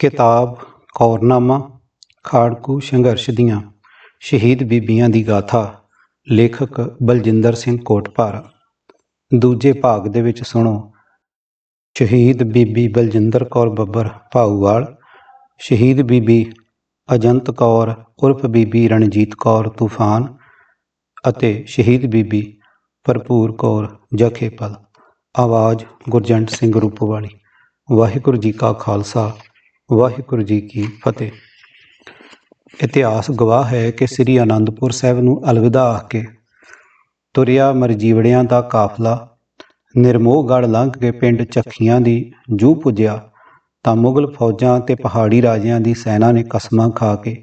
ਕਿਤਾਬ, ਕੌਰਨਾਮਾ, ਖਾੜਕੂ ਸੰਘਰਸ਼ ਦੀਆਂ ਸ਼ਹੀਦ ਬੀਬੀਆਂ ਦੀ ਗਾਥਾ, ਲੇਖਕ ਬਲਜਿੰਦਰ ਸਿੰਘ ਕੋਟਪਾਰਾ ਦੂਜੇ ਭਾਗ ਦੇ ਵਿੱਚ ਸੁਣੋ। ਸ਼ਹੀਦ ਬੀਬੀ ਬਲਜਿੰਦਰ ਕੌਰ ਬੱਬਰ ਭਾਊਵਾਲ, ਸ਼ਹੀਦ ਬੀਬੀ ਅਜੰਤ ਕੌਰ ਉਰਫ ਬੀਬੀ ਰਣਜੀਤ ਕੌਰ ਤੂਫਾਨ ਅਤੇ ਸ਼ਹੀਦ ਬੀਬੀ ਭਰਪੂਰ ਕੌਰ ਜਖੇਪਲ। ਆਵਾਜ਼ ਗੁਰਜੰਟ ਸਿੰਘ ਰੂਪਵਾਲੀ ਵਾਹਿਗੁਰੂ ਜੀ ਕਾ ਖਾਲਸਾ। ਵਾਹਿਗੁਰੂ ਜੀ ਕੀ ਫਤਿਹ। ਇਤਿਹਾਸ ਗਵਾਹ ਹੈ ਕਿ ਸ੍ਰੀ ਅਨੰਦਪੁਰ ਸਾਹਿਬ ਨੂੰ ਅਲਵਿਦਾ ਆਖ ਕੇ ਤੁਰਿਆ ਮਰਜੀਵੜਿਆਂ ਦਾ ਕਾਫਲਾ ਨਿਰਮੋਹਗੜ੍ਹ ਲੰਘ ਕੇ ਪਿੰਡ ਚੱਖੀਆਂ ਦੀ ਜੂ ਪੁੱਜਿਆ ਤਾਂ ਮੁਗਲ ਫੌਜਾਂ ਤੇ ਪਹਾੜੀ ਰਾਜਿਆਂ ਦੀ ਸੈਨਾ ਨੇ ਕਸਮਾਂ ਖਾ ਕੇ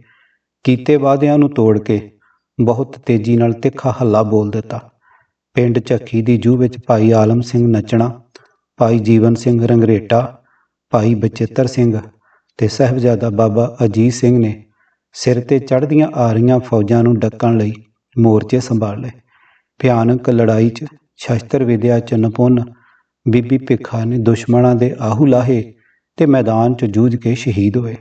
ਕੀਤੇ ਵਾਅਦਿਆਂ ਨੂੰ ਤੋੜ ਕੇ ਬਹੁਤ ਤੇਜ਼ੀ ਨਾਲ ਤਿੱਖਾ ਹੱਲਾ ਬੋਲ ਦਿੱਤਾ। ਪਿੰਡ ਚੱਖੀ ਦੀ ਜੂ ਵਿੱਚ ਭਾਈ ਆਲਮ ਸਿੰਘ ਨੱਚਣਾ, ਭਾਈ ਜੀਵਨ ਸਿੰਘ ਰੰਗਰੇਟਾ, ਭਾਈ ਬਚਿੱਤਰ ਸਿੰਘ ਤੇ ਸਹਿਬਜ਼ਾਦਾ ਬਾਬਾ ਅਜੀਤ ਸਿੰਘ ਨੇ ਸਿਰ ਤੇ ਚੜ੍ਹਦੀਆਂ ਆ ਰਹੀਆਂ ਫੌਜਾਂ ਨੂੰ ਡੱਕਣ ਲਈ ਮੋਰਚੇ ਸੰਭਾਲ। ਲਏ ਭਿਆਨਕ ਲੜਾਈ 'ਚ ਸ਼ਸਤਰ ਵਿਦਿਆ 'ਚ ਨਿਪੁੰਨ ਬੀਬੀ ਭਿੱਖਾ ਨੇ ਦੁਸ਼ਮਣਾਂ ਦੇ ਆਹੂ ਲਾਹੇ ਤੇ ਮੈਦਾਨ 'ਚ ਜੂਝ ਕੇ ਸ਼ਹੀਦ ਹੋਏ।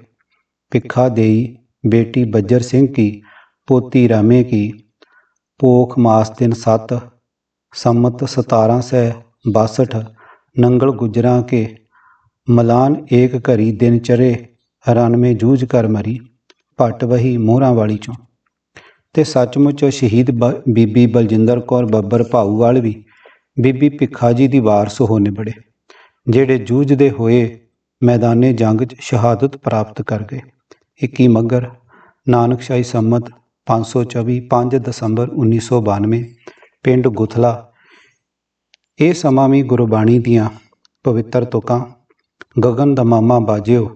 ਭਿੱਖਾ ਦੇਈ ਬੇਟੀ ਬੱਜਰ ਸਿੰਘ ਕੀ, ਪੋਤੀ ਰਾਮੇ ਕੀ, ਪੋਖ ਮਾਸ ਦਿਨ 7 ਸੰਮਤ 1762 ਨੰਗਲ ਗੁਜਰਾਂ ਕੇ ਮਲਾਨ ਏਕ ਘਰੀ ਦਿਨ ਚਰੇ 94 ਜੂਝ ਕਰ ਮਰੀ ਭੱਟ ਵਹੀ ਮੋਹਰਾਂ ਵਾਲੀ ਚੋਂ। ਤੇ ਸੱਚਮੁੱਚ ਸ਼ਹੀਦ ਬ- ਬੀਬੀ ਬਲਜਿੰਦਰ ਕੌਰ ਬੱਬਰ ਭਾਊਵਾਲ ਵੀ ਬੀਬੀ ਭਿੱਖਾ ਜੀ ਦੀ ਵਾਰਸ ਹੋ ਨਿਬੜੇ, ਜਿਹੜੇ ਜੂਝਦੇ ਹੋਏ ਮੈਦਾਨੇ ਜੰਗ 'ਚ ਸ਼ਹਾਦਤ ਪ੍ਰਾਪਤ ਕਰ ਗਏ। 21 ਮੱਗਰ ਨਾਨਕਸ਼ਾਹੀ ਸੰਮਤ 524 5 ਦਸੰਬਰ 1992 ਪਿੰਡ ਗੁਥਲਾ। ਇਹ ਸਮਾਂ ਵੀ ਗੁਰਬਾਣੀ ਦੀਆਂ ਪਵਿੱਤਰ ਤੁਕਾਂ ਗਗਨ ਦਮਾਮਾ ਬਾਜਿਓ,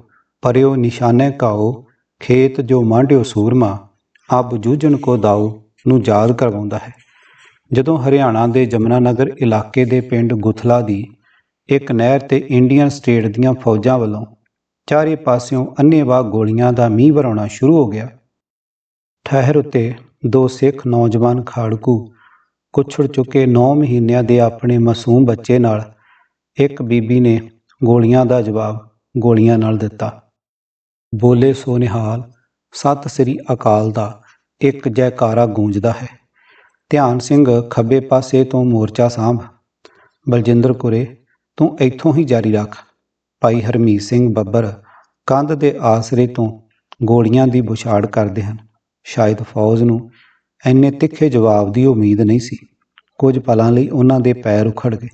ਪਰਿਓ ਨਿਸ਼ਾਨੇ ਕਾਓ, ਖੇਤ ਜੋ ਮਾਂਡਿਓ ਸੂਰਮਾ ਅਬ ਜੂਝਣ ਕੋ ਦਾਓ ਨੂੰ ਯਾਦ ਕਰਵਾਉਂਦਾ ਹੈ। ਜਦੋਂ ਹਰਿਆਣਾ ਦੇ ਜਮਨਾਨਗਰ ਇਲਾਕੇ ਦੇ ਪਿੰਡ ਗੁਥਲਾ ਦੀ ਇੱਕ ਨਹਿਰ ਤੇ ਇੰਡੀਅਨ ਸਟੇਟ ਦੀਆਂ ਫੌਜਾਂ ਵੱਲੋਂ ਚਾਰੇ ਪਾਸਿਓਂ ਅੰਨ੍ਹੇਵਾਹ ਗੋਲੀਆਂ ਦਾ ਮੀਂਹ ਵਰਾਉਣਾ ਸ਼ੁਰੂ ਹੋ ਗਿਆ। ਠਹਿਰ ਉੱਤੇ ਦੋ ਸਿੱਖ ਨੌਜਵਾਨ ਖਾੜਕੂ ਕੁਛੜ ਚੁੱਕੇ 9 ਮਹੀਨਿਆਂ ਦੇ ਆਪਣੇ ਮਾਸੂਮ ਬੱਚੇ ਨਾਲ ਇੱਕ ਬੀਬੀ ਨੇ ਗੋਲੀਆਂ ਦਾ ਜਵਾਬ ਗੋਲੀਆਂ ਨਾਲ ਦਿੱਤਾ। ਬੋਲੇ ਸੋ ਨਿਹਾਲ ਸਤਿ ਸ੍ਰੀ ਅਕਾਲ ਦਾ ਇੱਕ ਜੈਕਾਰਾ ਗੂੰਜਦਾ ਹੈ। ਧਿਆਨ ਸਿੰਘ ਖੱਬੇ ਪਾਸੇ ਤੋਂ ਮੋਰਚਾ ਸਾਂਭ। ਬਲਜਿੰਦਰ ਕੁਰੇ, ਤੂੰ ਇੱਥੋਂ ਹੀ ਜਾਰੀ ਰੱਖ। ਭਾਈ ਹਰਮੀਤ ਸਿੰਘ ਬੱਬਰ ਕੰਧ ਦੇ ਆਸਰੇ ਤੋਂ ਗੋਲੀਆਂ ਦੀ ਬੁਛਾੜ ਕਰਦੇ ਹਨ। ਸ਼ਾਇਦ ਫੌਜ ਨੂੰ ਐਨੇ ਤਿੱਖੇ ਜਵਾਬ ਦੀ ਉਮੀਦ ਨਹੀਂ ਸੀ। ਕੁਝ ਪਲਾਂ ਲਈ ਉਹਨਾਂ ਦੇ ਪੈਰ ਉਖੜ ਗਏ।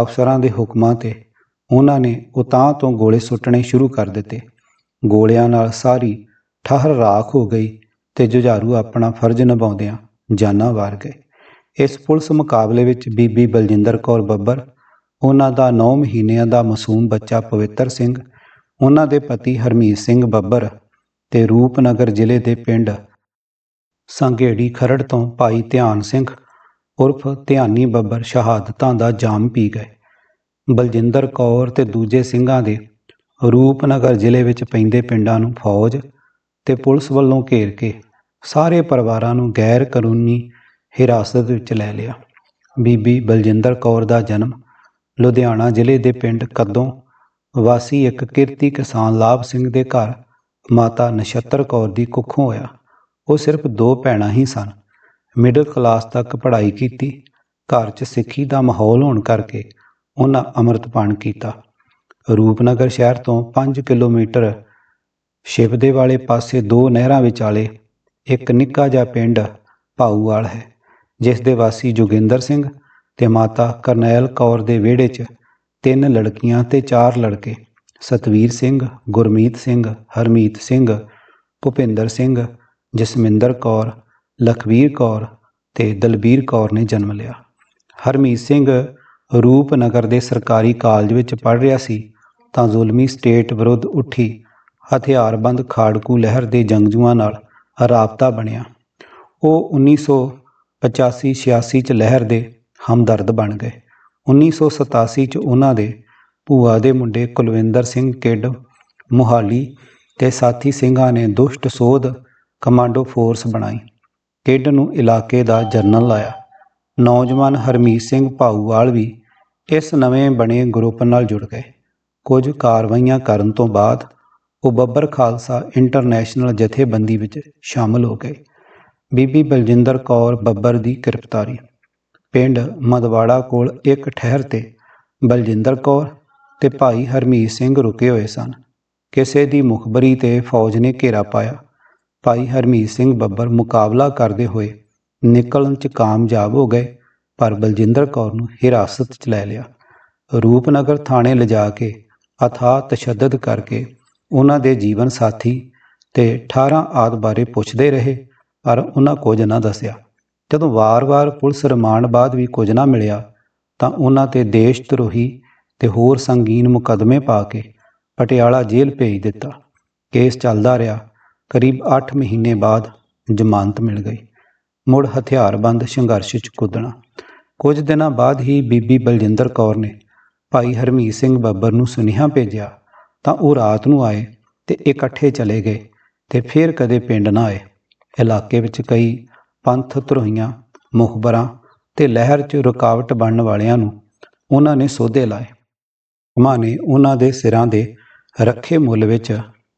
ਅਫਸਰਾਂ ਦੇ ਹੁਕਮਾਂ ਤੇ ਉਹਨਾਂ ਨੇ ਉਤਾਂਹ ਤੋਂ ਗੋਲੇ ਸੁੱਟਣੇ ਸ਼ੁਰੂ ਕਰ ਦਿੱਤੇ। ਗੋਲਿਆਂ ਨਾਲ ਸਾਰੀ ਠਹਿਰ ਰਾਖ ਹੋ ਗਈ ਤੇ ਜੁਝਾਰੂ ਆਪਣਾ ਫਰਜ਼ ਨਿਭਾਉਂਦਿਆਂ ਜਾਨਾਂ ਵਾਰ ਗਏ। ਇਸ ਪੁਲਿਸ ਮੁਕਾਬਲੇ ਵਿੱਚ ਬੀਬੀ ਬਲਜਿੰਦਰ ਕੌਰ ਬੱਬਰ, ਉਹਨਾਂ ਦਾ 9 ਮਹੀਨਿਆਂ ਦਾ ਮਾਸੂਮ ਬੱਚਾ ਪਵਿੱਤਰ ਸਿੰਘ, ਉਹਨਾਂ ਦੇ ਪਤੀ ਹਰਮੀਤ ਸਿੰਘ ਬੱਬਰ ਤੇ ਰੂਪਨਗਰ ਜ਼ਿਲ੍ਹੇ ਦੇ ਪਿੰਡ ਸੰਘੇੜੀ ਖਰੜ ਤੋਂ ਭਾਈ ਧਿਆਨ ਸਿੰਘ ਉਰਫ ਧਿਆਨੀ ਬੱਬਰ ਸ਼ਹਾਦਤਾਂ ਦਾ ਜਾਮ ਪੀ ਗਏ। ਬਲਜਿੰਦਰ ਕੌਰ ਤੇ ਦੂਜੇ ਸਿੰਘਾਂ ਦੇ ਰੂਪਨਗਰ ਜ਼ਿਲ੍ਹੇ ਵਿੱਚ ਪੈਂਦੇ ਪਿੰਡਾਂ ਨੂੰ ਫੌਜ ਤੇ ਪੁਲਿਸ ਵੱਲੋਂ ਘੇਰ ਕੇ ਸਾਰੇ ਪਰਿਵਾਰਾਂ ਨੂੰ ਗੈਰ ਕਾਨੂੰਨੀ ਹਿਰਾਸਤ ਵਿੱਚ ਲੈ ਲਿਆ। ਬੀਬੀ ਬਲਜਿੰਦਰ ਕੌਰ ਦਾ ਜਨਮ ਲੁਧਿਆਣਾ ਜ਼ਿਲ੍ਹੇ ਦੇ ਪਿੰਡ ਕੱਦੋਂ, ਵਾਸੀ ਇੱਕ ਕਿਰਤੀ ਕਿਸਾਨ ਲਾਭ ਸਿੰਘ ਦੇ ਘਰ ਮਾਤਾ ਨਛੱਤਰ ਕੌਰ ਦੀ ਕੁੱਖੋਂ ਹੋਇਆ। ਉਹ ਸਿਰਫ ਦੋ ਭੈਣਾਂ ਹੀ ਸਨ। ਮਿਡਲ ਕਲਾਸ ਤੱਕ ਪੜ੍ਹਾਈ ਕੀਤੀ, ਘਰ 'ਚ ਸਿੱਖੀ ਦਾ ਮਾਹੌਲ ਹੋਣ ਕਰਕੇ ਉਹਨਾਂ ਅੰਮ੍ਰਿਤਪਾਨ ਕੀਤਾ। ਰੂਪਨਗਰ ਸ਼ਹਿਰ ਤੋਂ 5 ਕਿਲੋਮੀਟਰ ਸ਼ਿਵਦੇ ਵਾਲੇ ਪਾਸੇ ਦੋ ਨਹਿਰਾਂ ਵਿਚਾਲੇ ਇੱਕ ਨਿੱਕਾ ਜਿਹਾ ਪਿੰਡ ਭਾਊਵਾਲ ਹੈ, ਜਿਸ ਦੇ ਵਾਸੀ ਜੋਗਿੰਦਰ ਸਿੰਘ ਤੇ ਮਾਤਾ ਕਰਨੈਲ ਕੌਰ ਦੇ ਵਿਹੜੇ 'ਚ ਤਿੰਨ ਲੜਕੀਆਂ ਤੇ ਚਾਰ ਲੜਕੇ, ਸਤਵੀਰ ਸਿੰਘ, ਗੁਰਮੀਤ ਸਿੰਘ, ਹਰਮੀਤ ਸਿੰਘ, ਭੁਪਿੰਦਰ ਸਿੰਘ, ਜਸਮਿੰਦਰ ਕੌਰ, ਲਖਵੀਰ ਕੌਰ ਤੇ ਦਲਬੀਰ ਕੌਰ ਨੇ ਜਨਮ ਲਿਆ। ਹਰਮੀਤ ਸਿੰਘ ਰੂਪਨਗਰ ਦੇ ਸਰਕਾਰੀ ਕਾਲਜ ਵਿੱਚ ਪੜ੍ਹ ਰਿਹਾ ਸੀ ਤਾਂ ਜ਼ੁਲਮੀ ਸਟੇਟ ਵਿਰੁੱਧ ਉੱਠੀ। ਹਥਿਆਰਬੰਦ ਖਾੜਕੂ ਲਹਿਰ ਦੇ ਜੰਗਜੂਆਂ ਨਾਲ ਰਾਬਤਾ ਬਣਿਆ। ਉਹ 1985-86 ਚ ਲਹਿਰ ਦੇ ਹਮਦਰਦ ਬਣ ਗਏ। 1987 ਚ ਉਹਨਾਂ ਦੇ ਭੂਆ ਦੇ ਮੁੰਡੇ ਕੁਲਵਿੰਦਰ ਸਿੰਘ ਕਿੱਡ, ਮੁਹਾਲੀ ਤੇ ਸਾਥੀ ਸਿੰਘਾਂ ਨੇ ਦੁਸ਼ਟ ਸੋਧ ਕਮਾਂਡੋ ਫੋਰਸ ਬਣਾਈ। ਕਿੱਡ ਨੂੰ ਇਲਾਕੇ ਦਾ ਜਰਨਲ ਲਾਇਆ। ਨੌਜਵਾਨ ਹਰਮੀਤ ਸਿੰਘ ਭਾਊਵਾਲ ਵੀ ਇਸ ਨਵੇਂ ਬਣੇ ਗਰੁੱਪ ਨਾਲ ਜੁੜ ਗਏ। ਕੁਝ ਕਾਰਵਾਈਆਂ ਕਰਨ ਤੋਂ ਬਾਅਦ ਉਹ ਬੱਬਰ ਖਾਲਸਾ ਇੰਟਰਨੈਸ਼ਨਲ ਜਥੇਬੰਦੀ ਵਿੱਚ ਸ਼ਾਮਲ ਹੋ ਗਏ। ਬੀਬੀ ਬਲਜਿੰਦਰ ਕੌਰ ਬੱਬਰ ਦੀ ਗ੍ਰਿਫਤਾਰੀ। ਪਿੰਡ ਮਦਵਾੜਾ ਕੋਲ ਇੱਕ ਠਹਿਰ ਤੇ ਬਲਜਿੰਦਰ ਕੌਰ ਤੇ ਭਾਈ ਹਰਮੀਤ ਸਿੰਘ ਰੁਕੇ ਹੋਏ ਸਨ। ਕਿਸੇ ਦੀ ਮੁਖਬਰੀ ਤੇ ਫੌਜ ਨੇ ਘੇਰਾ ਪਾਇਆ। ਭਾਈ ਹਰਮੀਤ ਸਿੰਘ ਬੱਬਰ ਮੁਕਾਬਲਾ ਕਰਦੇ ਹੋਏ ਨਿਕਲਣ 'ਚ ਕਾਮਯਾਬ ਹੋ ਗਏ। ਪਰ ਬਲਜਿੰਦਰ ਕੌਰ ਨੂੰ ਹਿਰਾਸਤ 'ਚ ਲੈ ਲਿਆ। ਰੂਪਨਗਰ ਥਾਣੇ ਲਿਜਾ ਕੇ ਅਥਾਹ ਤਸ਼ੱਦਦ ਕਰਕੇ ਉਹਨਾਂ ਦੇ ਜੀਵਨ ਸਾਥੀ ਤੇ 18 ਆਦ ਬਾਰੇ ਪੁੱਛਦੇ ਰਹੇ, ਪਰ ਉਹਨਾਂ ਕੁਝ ਨਾ ਦੱਸਿਆ। ਜਦੋਂ ਵਾਰ-ਵਾਰ ਪੁਲਿਸ ਰਿਮਾਂਡ ਬਾਅਦ ਵੀ ਕੁਝ ਨਾ ਮਿਲਿਆ, ਤਾਂ ਉਹਨਾਂ ਤੇ ਦੇਸ਼ ਧਰੋਹੀ ਤੇ ਹੋਰ ਸੰਗੀਨ ਮੁਕੱਦਮੇ ਪਾ ਕੇ ਪਟਿਆਲਾ ਜੇਲ੍ਹ ਭੇਜ ਦਿੱਤਾ। ਕੇਸ ਚੱਲਦਾ ਰਿਹਾ। ਕਰੀਬ 8 ਮਹੀਨੇ ਬਾਅਦ ਜ਼ਮਾਨਤ ਮਿਲ ਗਈ। ਮੁੜ ਹਥਿਆਰਬੰਦ ਸੰਘਰਸ਼ 'ਚ ਕੁੱਦਣਾ। ਕੁਝ ਦਿਨਾਂ ਬਾਅਦ ਹੀ ਬੀਬੀ ਬਲਜਿੰਦਰ ਕੌਰ ਨੇ ਭਾਈ ਹਰਮੀਤ ਸਿੰਘ ਬੱਬਰ ਨੂੰ ਸੁਨੇਹਾ ਭੇਜਿਆ, ਤਾਂ ਉਹ ਰਾਤ ਨੂੰ ਆਏ ਤੇ ਇਕੱਠੇ ਚਲੇ ਗਏ ਤੇ ਫਿਰ ਕਦੇ ਪਿੰਡ ਨਾ ਆਏ। ਇਲਾਕੇ ਵਿੱਚ ਕਈ ਪੰਥ ਧਰੋਹੀਆਂ, ਮੁਖਬਰਾਂ ਤੇ ਲਹਿਰ 'ਚ ਰੁਕਾਵਟ ਬਣਨ ਵਾਲਿਆਂ ਨੂੰ ਉਹਨਾਂ ਨੇ ਸੋਧੇ ਲਾਏ। ਉਹਨਾਂ ਨੇ ਉਹਨਾਂ ਦੇ ਸਿਰਾਂ ਦੇ ਰੱਖੇ ਮੁੱਲ ਵਿੱਚ